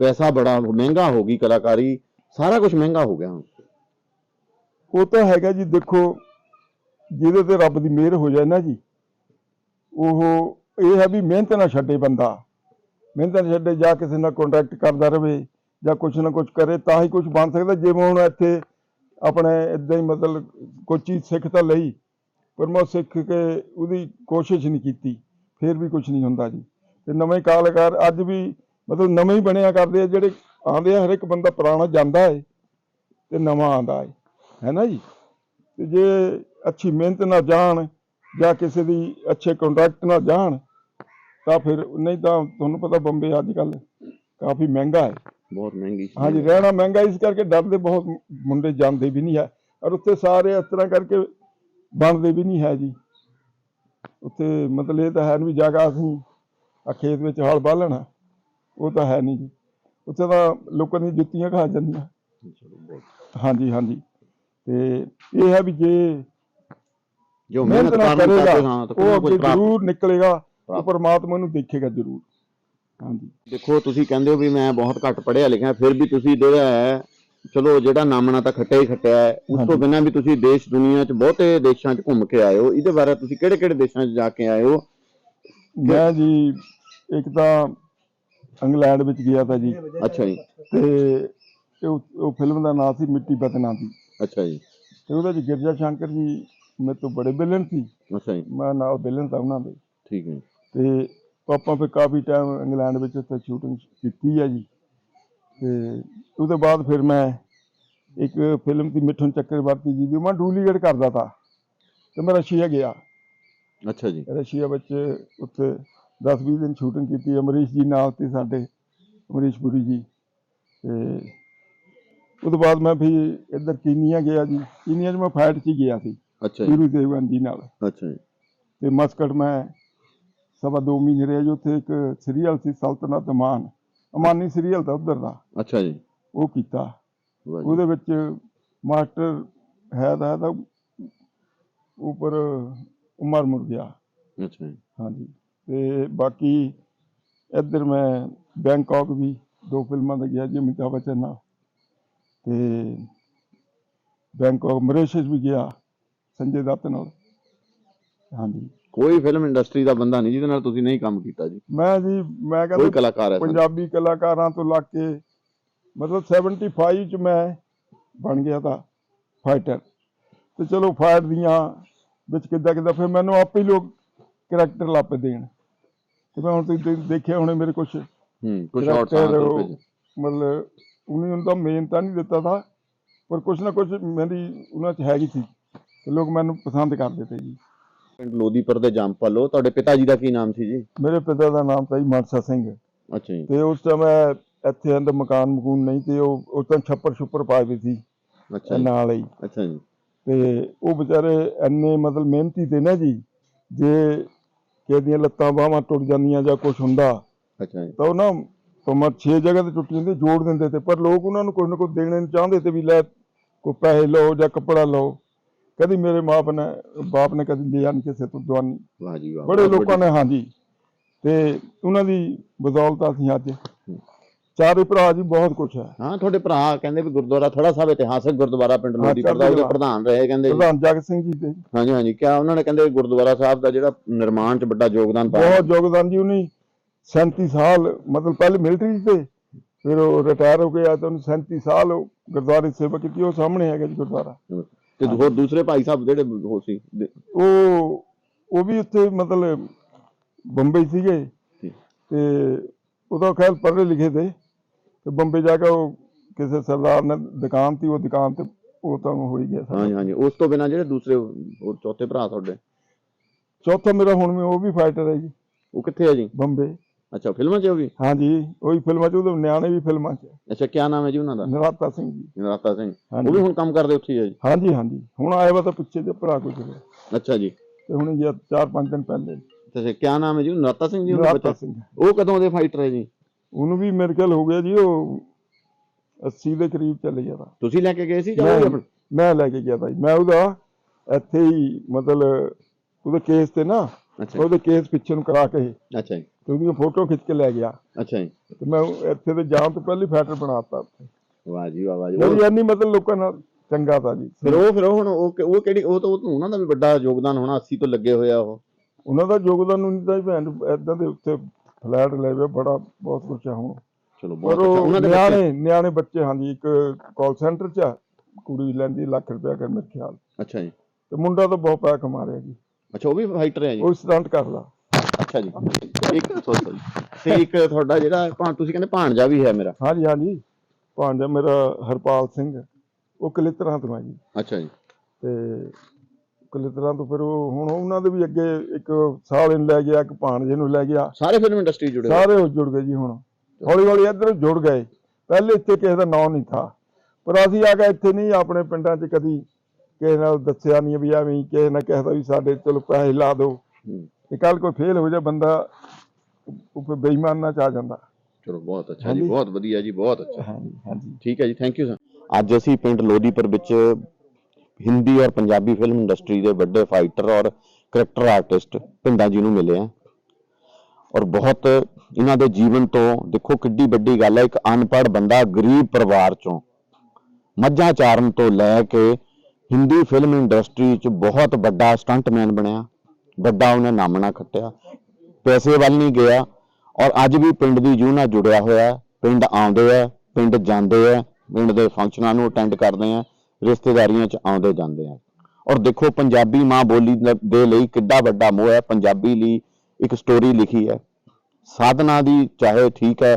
ਪੈਸਾ ਬੜਾ ਮਹਿੰਗਾ ਹੋ ਗਈ ਕਲਾਕਾਰੀ ਸਾਰਾ ਕੁਝ ਮਹਿੰਗਾ ਹੋ ਗਿਆ ਹੁਣ। ਉਹ ਤਾਂ ਹੈਗਾ ਜੀ ਦੇਖੋ ਜਿਹਦੇ ਤੇ ਰੱਬ ਦੀ ਮਿਹਰ ਹੋ ਜਾਏ ਨਾ ਜੀ ਉਹ ਇਹ ਹੈ ਵੀ ਮਿਹਨਤ ਨਾ ਛੱਡੇ ਬੰਦਾ। ਮਿਹਨਤ ਨਾ ਛੱਡੇ ਜਾਂ ਕਿਸੇ ਨਾਲ ਕੰਟੈਕਟ ਕਰਦਾ ਰਵੇ ਜਾਂ ਕੁਛ ਨਾ ਕੁਛ ਕਰੇ ਤਾਂ ਹੀ ਕੁਝ ਬਣ ਸਕਦਾ। ਜਿਵੇਂ ਹੁਣ ਇੱਥੇ ਆਪਣੇ ਇਦਾਂ ਹੀ ਮਤਲਬ ਕੋਈ ਚੀਜ਼ ਸਿੱਖ ਤਾਂ ਲਈ, ਪਰ ਮੈਂ ਸਿੱਖ ਕੇ ਉਹਦੀ ਕੋਸ਼ਿਸ਼ ਨਹੀਂ ਕੀਤੀ, ਫਿਰ ਵੀ ਕੁਝ ਨਹੀਂ ਹੁੰਦਾ ਜੀ। ਤੇ ਨਵੇਂ ਕਲਾਕਾਰ ਅੱਜ ਵੀ ਮਤਲਬ ਨਵੇਂ ਹੀ ਬਣਿਆ ਕਰਦੇ ਆ, ਜਿਹੜੇ ਆਉਂਦੇ ਆ ਹਰ ਇੱਕ ਬੰਦਾ ਪੁਰਾਣਾ ਜਾਂਦਾ ਹੈ ਤੇ ਨਵਾਂ ਆਉਂਦਾ ਹੈ ਹੈ ਨਾ ਜੀ? ਤੇ ਜੇ ਅੱਛੀ ਮਿਹਨਤ ਨਾਲ ਜਾਣ, ਜਾਂ ਕਿਸੇ ਦੀ ਅੱਛੇ ਕੰਟਰੈਕਟ ਨਾਲ ਜਾਣ, ਤਾਂ ਫਿਰ ਨਹੀਂ ਤਾਂ ਤੁਹਾਨੂੰ ਪਤਾ ਬੰਬੇ ਅੱਜ ਕੱਲ ਕਾਫੀ ਮਹਿੰਗਾ ਹੈ ਬਹੁਤ ਮਹਿੰਗੀ ਸੀ। ਹਾਂਜੀ ਰਹਿਣਾ ਮਹਿੰਗਾ ਇਸ ਕਰਕੇ ਡਰਦੇ ਬਹੁਤ ਮੁੰਡੇ ਜਾਂਦੇ ਵੀ ਨਹੀਂ ਹੈ। ਔਰ ਉੱਥੇ ਸਾਰੇ ਇਸ ਤਰ੍ਹਾਂ ਕਰਕੇ ਬਣਦੇ ਵੀ ਨਹੀਂ ਹੈ ਜੀ। ਉੱਥੇ ਮਤਲਬ ਇਹ ਤਾਂ ਹੈ ਨਹੀਂ ਜਗ੍ਹਾ ਅਸੀਂ ਆ ਖੇਤ ਵਿੱਚ ਹਲ ਬਾਲਣਾ ਉਹ ਤਾਂ ਹੈ ਨਹੀਂ ਜੀ। ਉੱਥੇ ਤਾਂ ਲੋਕਾਂ ਦੀਆਂ ਜੁੱਤੀਆਂ ਖਾ ਜਾਂਦੀਆਂ। ਹਾਂਜੀ ਹਾਂਜੀ। ਤੇ ਇਹ ਹੈ ਵੀ ਜੇ ਜੋ ਮਿਹਨਤ ਕਰੇਗਾ ਉਹ ਅੱਗੇ ਜ਼ਰੂਰ ਨਿਕਲੇਗਾ ਉਹ। ਪਰਮਾਤਮਾ ਨੂੰ ਦੇਖੇਗਾ ਜ਼ਰੂਰ। ਹਾਂਜੀ। ਦੇਖੋ ਤੁਸੀਂ ਕਹਿੰਦੇ ਹੋ ਵੀ ਮੈਂ ਬਹੁਤ ਘੱਟ ਪੜ੍ਹਿਆ ਲਿਖਿਆ ਫਿਰ ਵੀ ਤੁਸੀਂ ਜਿਹੜਾ ਹੈ ਚਲੋ ਜਿਹੜਾ ਨਾਮਣਾ ਤਾਂ ਖੱਟਿਆ ਹੀ ਖੱਟਿਆ ਹੈ। ਉਸ ਤੋਂ। ਬਿਨਾਂ ਵੀ ਤੁਸੀਂ ਦੇਸ਼ ਦੁਨੀਆ 'ਚ ਬਹੁਤੇ ਦੇਸ਼ਾਂ 'ਚ ਘੁੰਮ ਕੇ ਆਏ ਹੋ ਇਹਦੇ ਬਾਰੇ ਤੁਸੀਂ ਕਿਹੜੇ ਕਿਹੜੇ ਦੇਸ਼ਾਂ 'ਚ ਜਾ ਕੇ ਆਏ ਹੋ? ਮੈਂ ਜੀ ਇੱਕ ਤਾਂ ਇੰਗਲੈਂਡ ਵਿੱਚ ਗਿਆ ਤਾਂ ਜੀ। ਅੱਛਾ ਜੀ। ਤੇ ਉਹ ਫਿਲਮ ਦਾ ਨਾਮ ਸੀ ਮਿੱਟੀ ਬਦਨਾ ਦੀ ਅੱਛਾ ਜੀ। ਤੇ ਉਹਦੇ ਚ ਗਿਰਜਾ ਸ਼ੰਕਰ ਜੀ ਮੇਰੇ ਤੋਂ ਬੜੇ ਵਿਲਨ ਸੀ। ਅੱਛਾ ਜੀ। ਮੈਂ ਨਾਲ ਵਿਲਨ ਤਾਂ ਉਹਨਾਂ ਦੇ। ਠੀਕ ਹੈ ਤੇ ਆਪਾਂ ਫਿਰ ਕਾਫੀ ਟਾਈਮ ਇੰਗਲੈਂਡ ਵਿੱਚ ਉੱਥੇ ਸ਼ੂਟਿੰਗ ਕੀਤੀ ਹੈ ਜੀ। ਤੇ ਉਹਦੇ ਬਾਅਦ ਫਿਰ ਮੈਂ ਇੱਕ ਫਿਲਮ ਸੀ ਮਿਠੁਨ ਚੱਕਰਵਰਤੀ ਜੀ ਦੀ ਮੈਂ ਡੁਪਲੀਕੇਟ ਕਰਦਾ ਤਾ। ਤੇ ਮੈਂ ਰਸ਼ੀਆ ਗਿਆ। ਅੱਛਾ ਜੀ। ਰਸ਼ੀਆ ਵਿੱਚ ਉੱਥੇ 10-20 ਦਿਨ ਸ਼ੂਟਿੰਗ ਕੀਤੀ ਅਮਰੀਸ਼ ਜੀ ਨਾਲ ਤੇ ਸਾਡੇ ਅਮਰੀਸ਼ ਪੁਰੀ ਜੀ। ਤੇ ਉਹਦੇ ਬਾਅਦ ਮੈਂ ਵੀ ਇੱਧਰ ਕੀਨੀਆ ਗਿਆ ਜੀ। ਕੀਨੀਆ 'ਚ ਮੈਂ ਫਾਈਟ 'ਚ ਗਿਆ ਸੀ। ਅੱਛਾ ਜੀ। ਗੁਰੂ ਦੇਵਗਨ ਜੀ ਨਾਲ। ਅੱਛਾ ਜੀ। ਤੇ ਮਸਕਟ ਮੈਂ ਸਵਾ ਦੋ ਮਹੀਨੇ ਰਿਹਾ ਜੀ ਉੱਥੇ ਇੱਕ ਸੀਰੀਅਲ ਸੀ ਸਲਤਨਤ ਅਮਾਨ ਅਮਾਨੀ ਸੀਰੀਅਲ ਦਾ ਉਧਰ ਦਾ। ਅੱਛਾ ਜੀ। ਉਹ ਕੀਤਾ। ਉਹਦੇ ਵਿੱਚ ਮਾਸਟਰ ਹੈ ਦਾ ਤਾਂ ਉੱਪਰ ਉਮਰ ਮੁਰ ਗਿਆ। ਅੱਛਾ ਜੀ। ਹਾਂਜੀ। ਤੇ ਬਾਕੀ ਇੱਧਰ ਮੈਂ ਬੈਂਕਾਕ ਵੀ ਦੋ ਫਿਲਮਾਂ ਦਾ ਗਿਆ ਜੀ ਅਮਿਤਾਭ ਬੱਚਨ ਨਾਲ। ਤੇ ਬੈਂਕਾਕ ਮਰੇਸ਼ਸ ਵੀ ਗਿਆ ਸੰਜੇ ਦੱਤ ਨਾਲ। ਹਾਂਜੀ। ਕੋਈ ਫਿਲਮ ਇੰਡਸਟਰੀ ਦਾ ਬੰਦਾ ਨਹੀਂ ਜਿਹਦੇ ਨਾਲ ਤੁਸੀਂ ਨਹੀਂ ਕੰਮ ਕੀਤਾ ਜੀ। ਮੈਂ ਜੀ ਮੈਂ ਕੋਈ ਕਹਿੰਦਾ ਕਲਾਕਾਰ ਹੈ ਪੰਜਾਬੀ ਕਲਾਕਾਰਾਂ ਤੋਂ ਲੱਗ ਕੇ ਮਤਲਬ 75 ਚ ਮੈਂ ਬਣ ਗਿਆ ਤਾਂ ਫਾਈਟਰ ਤੇ ਚਲੋ ਫਾਈਟ ਦੀਆਂ ਵਿੱਚ ਕਿੱਦਾਂ ਕਿੱਦਾਂ ਫਿਰ ਮੈਨੂੰ ਆਪੇ ਹੀ ਲੋਕ ਕਰੈਕਟਰ ਲੱਭ ਦੇਣ। ਤੇ ਮੈਂ ਹੁਣ ਤੁਸੀਂ ਦੇ- ਦੇਖਿਆ ਹੋਣੇ ਮੇਰੇ ਕੁਛ ਹੂੰ ਕੁਝ ਸ਼ਾਰਟਸ ਆ ਕਰੈਕਟਰ ਤੋਂ ਉਹ ਮਤਲਬ ਉਹਨੇ ਉਹਨਾਂ ਦਾ ਮੇਨ ਤਾਂ ਨਹੀਂ ਦਿੱਤਾ ਥਾ ਪਰ ਕੁਛ ਨਾ ਕੁਛ ਮੇਰੀ ਉਹਨਾਂ ਚ ਹੈਗੀ ਸੀ। ਤੇ ਲੋਕ ਮੈਨੂੰ ਪਸੰਦ ਕਰਦੇ ਤੇ ਜੀ। ਪਿੰਡ ਲੋਦੀਪੁਰ ਦੇ ਜੰਪਲ ਹੋ ਤੁਹਾਡੇ ਪਿਤਾ ਜੀ ਦਾ ਕੀ ਨਾਮ ਸੀ ਜੀ? ਮੇਰੇ ਪਿਤਾ ਦਾ ਨਾਮ ਤਾਂ ਜੀ ਮਨਸਾ ਸਿੰਘ ਅੱਛਾ ਜੀ। ਤੇ ਉਸ ਸਮੇਂ ਇੱਥੇ ਅੰਦਰ ਮਕਾਨ ਮਕੂਨ ਨਹੀਂ ਤੇ ਉਹ ਉਹ ਤਾਂ ਛੱਪਰ ਛੁੱਪਰ ਪਾਏ ਵੀ ਸੀ। ਅੱਛਾ ਨਾਲ ਹੀ। ਅੱਛਾ ਜੀ। ਤੇ ਉਹ ਵਿਚਾਰੇ ਇੰਨੇ ਮਤਲਬ ਮਿਹਨਤੀ ਤੇ ਨਾ ਜੀ ਜੇ ਕਿਸੇ ਦੀਆਂ ਲੱਤਾਂ ਬਾਹਾਂ ਟੁੱਟ ਜਾਂਦੀਆਂ ਜਾਂ ਕੁਝ ਹੁੰਦਾ ਅੱਛਾ ਜੀ। ਤਾਂ ਉਹ ਨਾ ਤੁਮਰ 6 ਜਗ੍ਹਾ ਤੇ ਟੁੱਟ ਜਾਂਦੇ ਜੋੜ ਦਿੰਦੇ ਤੇ। ਪਰ ਲੋਕ ਉਹਨਾਂ ਨੂੰ ਕੁਝ ਨਾ ਕੁਝ ਦੇਣੇ ਚਾਹੁੰਦੇ ਤੇ ਵੀ ਲੈ ਕੋਈ ਪੈਸੇ ਲਓ ਜਾਂ ਕੱਪੜਾ ਲਓ। ਕਦੀ ਮੇਰੇ ਮਾਪ ਨੇ ਬਾਪ ਨੇ ਕਦੀ ਲਿਆ ਨਹੀਂ ਕਿਸੇ ਤੋਂ ਦਵਾਨੀ ਵਾਹ ਜੀ ਵਾਹ ਬੜੇ ਲੋਕਾਂ ਨੇ ਹਾਂਜੀ। ਤੇ ਉਹਨਾਂ ਦੀ ਬਦੌਲਤ ਅਸੀਂ ਅੱਜ ਚਾਰੇ ਭਰਾ ਜੀ ਬਹੁਤ ਕੁਝ ਹੈ। ਹਾਂ ਤੁਹਾਡੇ ਭਰਾ ਕਹਿੰਦੇ ਵੀ ਗੁਰਦੁਆਰਾ ਥੋੜਾ ਸਾਹਿਬ ਇਤਿਹਾਸਕ ਗੁਰਦੁਆਰਾ ਪਿੰਡ ਹਾਂ, ਲੋਦੀਪੁਰ ਦਾ ਉਹਦੇ ਪ੍ਰਧਾਨ ਰਹੇ ਕਹਿੰਦੇ ਜੀ। ਪ੍ਰਧਾਨ ਜਗਤ ਸਿੰਘ ਜੀ ਦੇ ਹਾਂਜੀ ਹਾਂਜੀ ਕਿਆ ਉਹਨਾਂ ਨੇ ਕਹਿੰਦੇ ਗੁਰਦੁਆਰਾ ਸਾਹਿਬ ਦਾ ਜਿਹੜਾ ਨਿਰਮਾਣ 'ਚ ਵੱਡਾ ਯੋਗਦਾਨ ਪਾਇਆ। ਬਹੁਤ ਯੋਗਦਾਨ ਜੀ ਉਹਨੇ 37 ਸਾਲ ਮਤਲਬ ਪਹਿਲੇ ਮਿਲਟਰੀ ਤੇ ਫਿਰ ਉਹ ਰਿਟਾਇਰ ਹੋ ਗਿਆ ਤਾਂ ਉਹਨੇ 37 ਸਾਲ ਗੁਰਦੁਆਰੇ ਸੇਵਾ ਕੀਤੀ ਉਹ ਸਾਹਮਣੇ ਹੈਗਾ ਜੀ ਗੁਰਦੁਆਰਾ। ਤੇ ਹੋਰ ਦੂਸਰੇ ਭਾਈ ਸਾਹਿਬ ਜਿਹੜੇ ਹੋ ਸੀ ਉਹ ਉਹ ਵੀ ਉੱਥੇ ਮਤਲਬ ਬੰਬਈ ਸੀਗੇ। ਤੇ ਉਹਦਾ ਖੈਰ ਪੜ੍ਹੇ ਲਿਖੇ ਤੇ ਤੇ ਬੰਬਈ ਜਾ ਕੇ ਉਹ ਕਿਸੇ ਸਰਦਾਰ ਨੇ ਦੁਕਾਨ ਤੀ ਉਹ ਦੁਕਾਨ ਤੇ ਉਹ ਤਾਂ ਹੋ ਹੀ ਗਿਆ। ਹਾਂਜੀ ਹਾਂਜੀ। ਉਸ ਤੋਂ ਬਿਨਾਂ ਜਿਹੜੇ ਦੂਸਰੇ ਹੋਰ ਚੌਥੇ ਭਰਾ ਤੁਹਾਡੇ? ਚੌਥਾ ਮੇਰਾ ਹੁਣ ਵੀ ਉਹ ਵੀ ਫਾਈਟਰ ਹੈ ਜੀ। ਉਹ ਕਿੱਥੇ ਹੈ ਜੀ? ਬੰਬੇ। ਅੱਛਾ ਫਿਲਮਾਂ 'ਚ ਉਹ ਵੀ? ਹਾਂਜੀ ਉਹੀ ਫਿਲਮਾਂ ਚ ਉਹਦੇ ਨਿਆਣੇ ਵੀ ਫਿਲਮਾਂ ਚ। ਅੱਛਾ ਕਿਆ ਨਾਮ ਹੈ ਜੀ ਉਹਨਾਂ ਦਾ? ਨਰਾਤਾ ਸਿੰਘ ਜੀ। ਨਰਾਤਾ ਸਿੰਘ। ਉਹ ਵੀ ਹੁਣ ਕੰਮ ਕਰਦੇ ਉੱਥੇ ਹੀ ਹੈ ਜੀ? ਹਾਂਜੀ ਹਾਂਜੀ। ਹੁਣ ਆਇਆ ਵਾ ਤਾਂ ਪਿੱਛੇ ਜੇ ਭਰਾ ਰਿਹਾ ਅੱਛਾ ਜੀ। ਤੇ ਹੁਣ ਇਹ ਚਾਰ ਪੰਜ ਦਿਨ ਪਹਿਲੇ। ਅੱਛਾ ਕਿਆ ਨਾਮ ਹੈ ਜੀ? ਨਰਾਤਾ ਸਿੰਘ ਜੀ ਉਹਨਾਂ ਦਾ ਬੱਚਾ ਸਿੰਘ। ਉਹ ਕਦੋਂ ਦੇ ਫਾਈਟਰ ਹੈ ਜੀ? ਉਹਨੂੰ ਵੀ ਮੇਰੇ ਖਿਆਲ ਹੋ ਗਿਆ ਜੀ ਉਹ 80 ਦੇ ਕਰੀਬ ਚੱਲ ਗਿਆ ਤਾ ਤੁਸੀਂ ਲੈ ਕੇ ਗਏ ਸੀ ਜਾਂ ਮੈਂ ਲੈ ਕੇ ਗਿਆ ਜੀ। ਮੈਂ ਉਹਦਾ ਇੱਥੇ ਹੀ ਮਤਲਬ ਉਹਦੇ ਕੇਸ ਤੇ ਨਾ ਅੱਛਾ ਉਹਦੇ ਕੇਸ ਪਿੱਛੇ ਨੂੰ ਕਰਾ ਕੇ ਤੇ ਅੱਛਾ ਜੀ। ਉਹਦੀਆਂ ਫੋਟੋ ਖਿੱਚ ਕੇ ਲੈ ਗਿਆ। ਅੱਛਾ ਜੀ। ਤੇ ਮੈਂ ਉਹ ਇੱਥੇ ਤੇ ਜਾਣ ਤੋਂ ਪਹਿਲੇ ਫੈਟਰ ਬਣਾਤਾ ਵਾਹ ਜੀ ਵਾਹ ਜੀ। ਜਿਹੜੀ ਇੰਨੀ ਮਤਲਬ ਲੋਕਾਂ ਨਾਲ ਚੰਗਾ ਤਾ ਜੀ। ਫਿਰ ਉਹ ਫਿਰ ਉਹ ਹੁਣ ਉਹ ਉਹ ਕਿਹੜੀ ਉਹ ਤਾਂ ਉਹ ਤਾਂ ਉਹਨਾਂ ਦਾ ਵੀ ਵੱਡਾ ਯੋਗਦਾਨ ਹੋਣਾ 80 ਤੋਂ ਲੱਗੇ ਹੋਇਆ ਉਹ। ਉਹਨਾਂ ਦਾ ਯੋਗਦਾਨ ਨੂੰ ਨਹੀਂ ਤਾਂ ਭੈਣ ਇਦਾਂ ਦੇ ਉੱਤੇ ਫਲੈਟ ਲੈ ਵੇ ਬੜਾ ਬਹੁਤ ਹੈ ਹੁਣ। ਚਲੋ ਬਹੁਤ ਉਹ ਉਹਨਾਂ ਦੇ ਨਿਆਣੇ ਨਿਆਣੇ ਬੱਚੇ ਹਾਂਜੀ ਇੱਕ ਕਾਲ ਸੈਂਟਰ 'ਚ ਆ, ਕੁੜੀ ਲੈਂਦੀ ਲੱਖ ਰੁਪਇਆ ਕਰ ਮੇਰੇ ਖਿਆਲ। ਅੱਛਾ ਜੀ। ਤੇ ਮੁੰਡਾ ਤਾਂ ਬਹੁਤ ਪੈਸਾ ਕਮਾ ਰਿਹਾ ਜੀ। ਅੱਛਾ ਉਹ ਵੀ ਫਾਈਟਰ ਹੈ ਜੀ? ਉਹ ਸਟੰਟ ਕਰਦਾ ਅੱਛਾ ਜੀ। ਇੱਕ ਸੋਰੀ ਤੇ ਇੱਕ ਤੁਹਾਡਾ ਜਿਹੜਾ ਭਾਂ ਤੁਸੀਂ ਕਹਿੰਦੇ ਭਾਣਜਾ ਵੀ ਹੈ ਮੇਰਾ। ਹਾਂਜੀ ਹਾਂਜੀ। ਭਾਂਜਾ ਮੇਰਾ ਹਰਪਾਲ ਸਿੰਘ ਉਹ ਕਲਿੱਤਰਾਂ ਤੋਂ ਆ ਜੀ। ਅੱਛਾ ਜੀ। ਤੇ ਕਲਿਤਰਾਂ ਤੋਂ ਫਿਰ ਉਹ ਹੁਣ ਉਹਨਾਂ ਦੇ ਵੀ ਅੱਗੇ ਇੱਕ ਸਾਲੇ ਨੂੰ ਲੈ ਗਿਆ ਇੱਕ ਭਾਣਜੇ ਨੂੰ ਲੈ ਗਿਆ। ਸਾਰੇ ਫਿਲਮ ਇੰਡਸਟਰੀ ਜੁੜੇ ਹੋਏ। ਸਾਰੇ ਉਹ ਜੁੜ ਗਏ ਜੀ ਹੁਣ। ਹੌਲੀ ਹੌਲੀ ਇੱਧਰ ਜੁੜ ਗਏ। ਪਹਿਲੇ ਇੱਥੇ ਕਿਸੇ ਦਾ ਨਾਂ ਨਹੀਂ ਥਾ। ਪਰ ਅਸੀਂ ਆ ਕੇ ਇੱਥੇ ਨਹੀਂ ਆਪਣੇ ਪਿੰਡਾਂ 'ਚ ਕਦੀ ਕਿਸੇ ਨਾਲ ਦੱਸਿਆ ਨਹੀਂ ਵੀ ਐਵੇਂ ਕਿਸੇ ਨਾ ਕਿਸੇ ਦਾ ਵੀ ਸਾਡੇ ਚਲੋ ਪੈਸੇ ਲਾ ਦਿਓ। ਤੇ ਕੱਲ ਕੋਈ ਫੇਲ ਹੋ ਜਾ ਬੰਦਾ ਉਹ ਫਿਰ ਬੇਈਮਾਨ ਨਾ ਚ ਆ ਜਾਂਦਾ। ਚਲੋ ਬਹੁਤ ਅੱਛਾ ਜੀ। ਬਹੁਤ ਵਧੀਆ ਜੀ ਬਹੁਤ ਅੱਛਾ। ਹਾਂਜੀ ਹਾਂਜੀ। ਠੀਕ ਹੈ ਜੀ ਥੈਂਕ ਯੂ ਸਰ ਅੱਜ ਅਸੀਂ ਪਿੰਡ ਲੋਧੀਪੁਰ ਵਿੱਚ ਹਿੰਦੀ ਔਰ ਪੰਜਾਬੀ ਫਿਲਮ ਇੰਡਸਟਰੀ ਦੇ ਵੱਡੇ ਫਾਈਟਰ ਔਰ ਕਰੈਕਟਰ ਆਰਟਿਸਟ ਪਿੰਡਾਂ ਜੀ ਨੂੰ ਮਿਲੇ ਆ ਔਰ ਬਹੁਤ ਇਹਨਾਂ ਦੇ ਜੀਵਨ ਤੋਂ ਦੇਖੋ ਕਿੱਡੀ ਵੱਡੀ ਗੱਲ ਹੈ ਇੱਕ ਅਨਪੜ੍ਹ ਬੰਦਾ ਗਰੀਬ ਪਰਿਵਾਰ ਚੋਂ ਮੱਝਾਂ ਚਾਰਨ ਤੋਂ ਲੈ ਕੇ ਹਿੰਦੀ ਫਿਲਮ ਇੰਡਸਟਰੀ 'ਚ ਬਹੁਤ ਵੱਡਾ ਸਟੰਟਮੈਨ ਬਣਿਆ। ਵੱਡਾ ਉਹਨੇ ਨਾਮਣਾ ਖੱਟਿਆ। ਪੈਸੇ ਵੱਲ ਨਹੀਂ ਗਿਆ ਔਰ ਅੱਜ ਵੀ ਪਿੰਡ ਦੀ ਜੂਹ ਨਾਲ ਜੁੜਿਆ ਹੋਇਆ ਪਿੰਡ ਆਉਂਦੇ ਆ ਪਿੰਡ ਜਾਂਦੇ ਆ ਪਿੰਡ ਦੇ ਫੰਕਸ਼ਨਾਂ ਨੂੰ ਅਟੈਂਡ ਕਰਦੇ ਆ ਰਿਸ਼ਤੇਦਾਰੀਆਂ 'ਚ ਆਉਂਦੇ ਜਾਂਦੇ ਆ ਔਰ ਦੇਖੋ ਪੰਜਾਬੀ ਮਾਂ ਬੋਲੀ ਦੇ ਲਈ ਕਿੱਡਾ ਵੱਡਾ ਮੋਹ ਹੈ। ਪੰਜਾਬੀ ਲਈ ਇੱਕ ਸਟੋਰੀ ਲਿਖੀ ਹੈ। ਸਾਧਨਾ ਦੀ ਚਾਹੇ ਠੀਕ ਹੈ,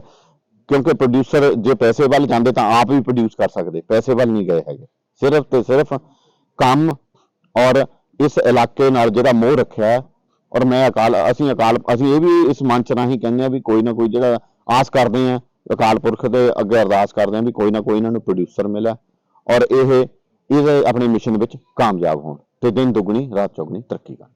ਕਿਉਂਕਿ ਪ੍ਰੋਡਿਊਸਰ ਜੇ ਪੈਸੇ ਵੱਲ ਜਾਂਦੇ ਤਾਂ ਆਪ ਵੀ ਪ੍ਰੋਡਿਊਸ ਕਰ ਸਕਦੇ। ਪੈਸੇ ਵੱਲ ਨਹੀਂ ਗਏ ਹੈਗੇ। ਸਿਰਫ ਤੇ ਸਿਰਫ ਕੰਮ ਔਰ ਇਸ ਇਲਾਕੇ ਨਾਲ ਜਿਹੜਾ ਮੋਹ ਰੱਖਿਆ ਹੈ, ਔਰ ਮੈਂ ਅਕਾਲ ਅਸੀਂ ਅਕਾਲ ਅਸੀਂ ਇਹ ਵੀ ਇਸ ਮੰਚ ਰਾਹੀਂ ਕਹਿੰਦੇ ਆ ਵੀ ਕੋਈ ਨਾ ਕੋਈ ਜਿਹੜਾ ਆਸ ਕਰਦੇ ਆ ਅਕਾਲ ਪੁਰਖ ਦੇ ਅੱਗੇ ਅਰਦਾਸ ਕਰਦੇ ਆ ਵੀ ਕੋਈ ਨਾ ਕੋਈ ਇਹਨਾਂ ਨੂੰ ਪ੍ਰੋਡਿਊਸਰ ਮਿਲੇ ਔਰ ਇਹ ਇਹ ਆਪਣੇ ਮਿਸ਼ਨ ਵਿੱਚ ਕਾਮਯਾਬ ਹੋਣ। ਤੇ ਦਿਨ ਦੁਗਣੀ ਰਾਤ ਚੌਗਣੀ ਤਰੱਕੀ ਕਰਨ।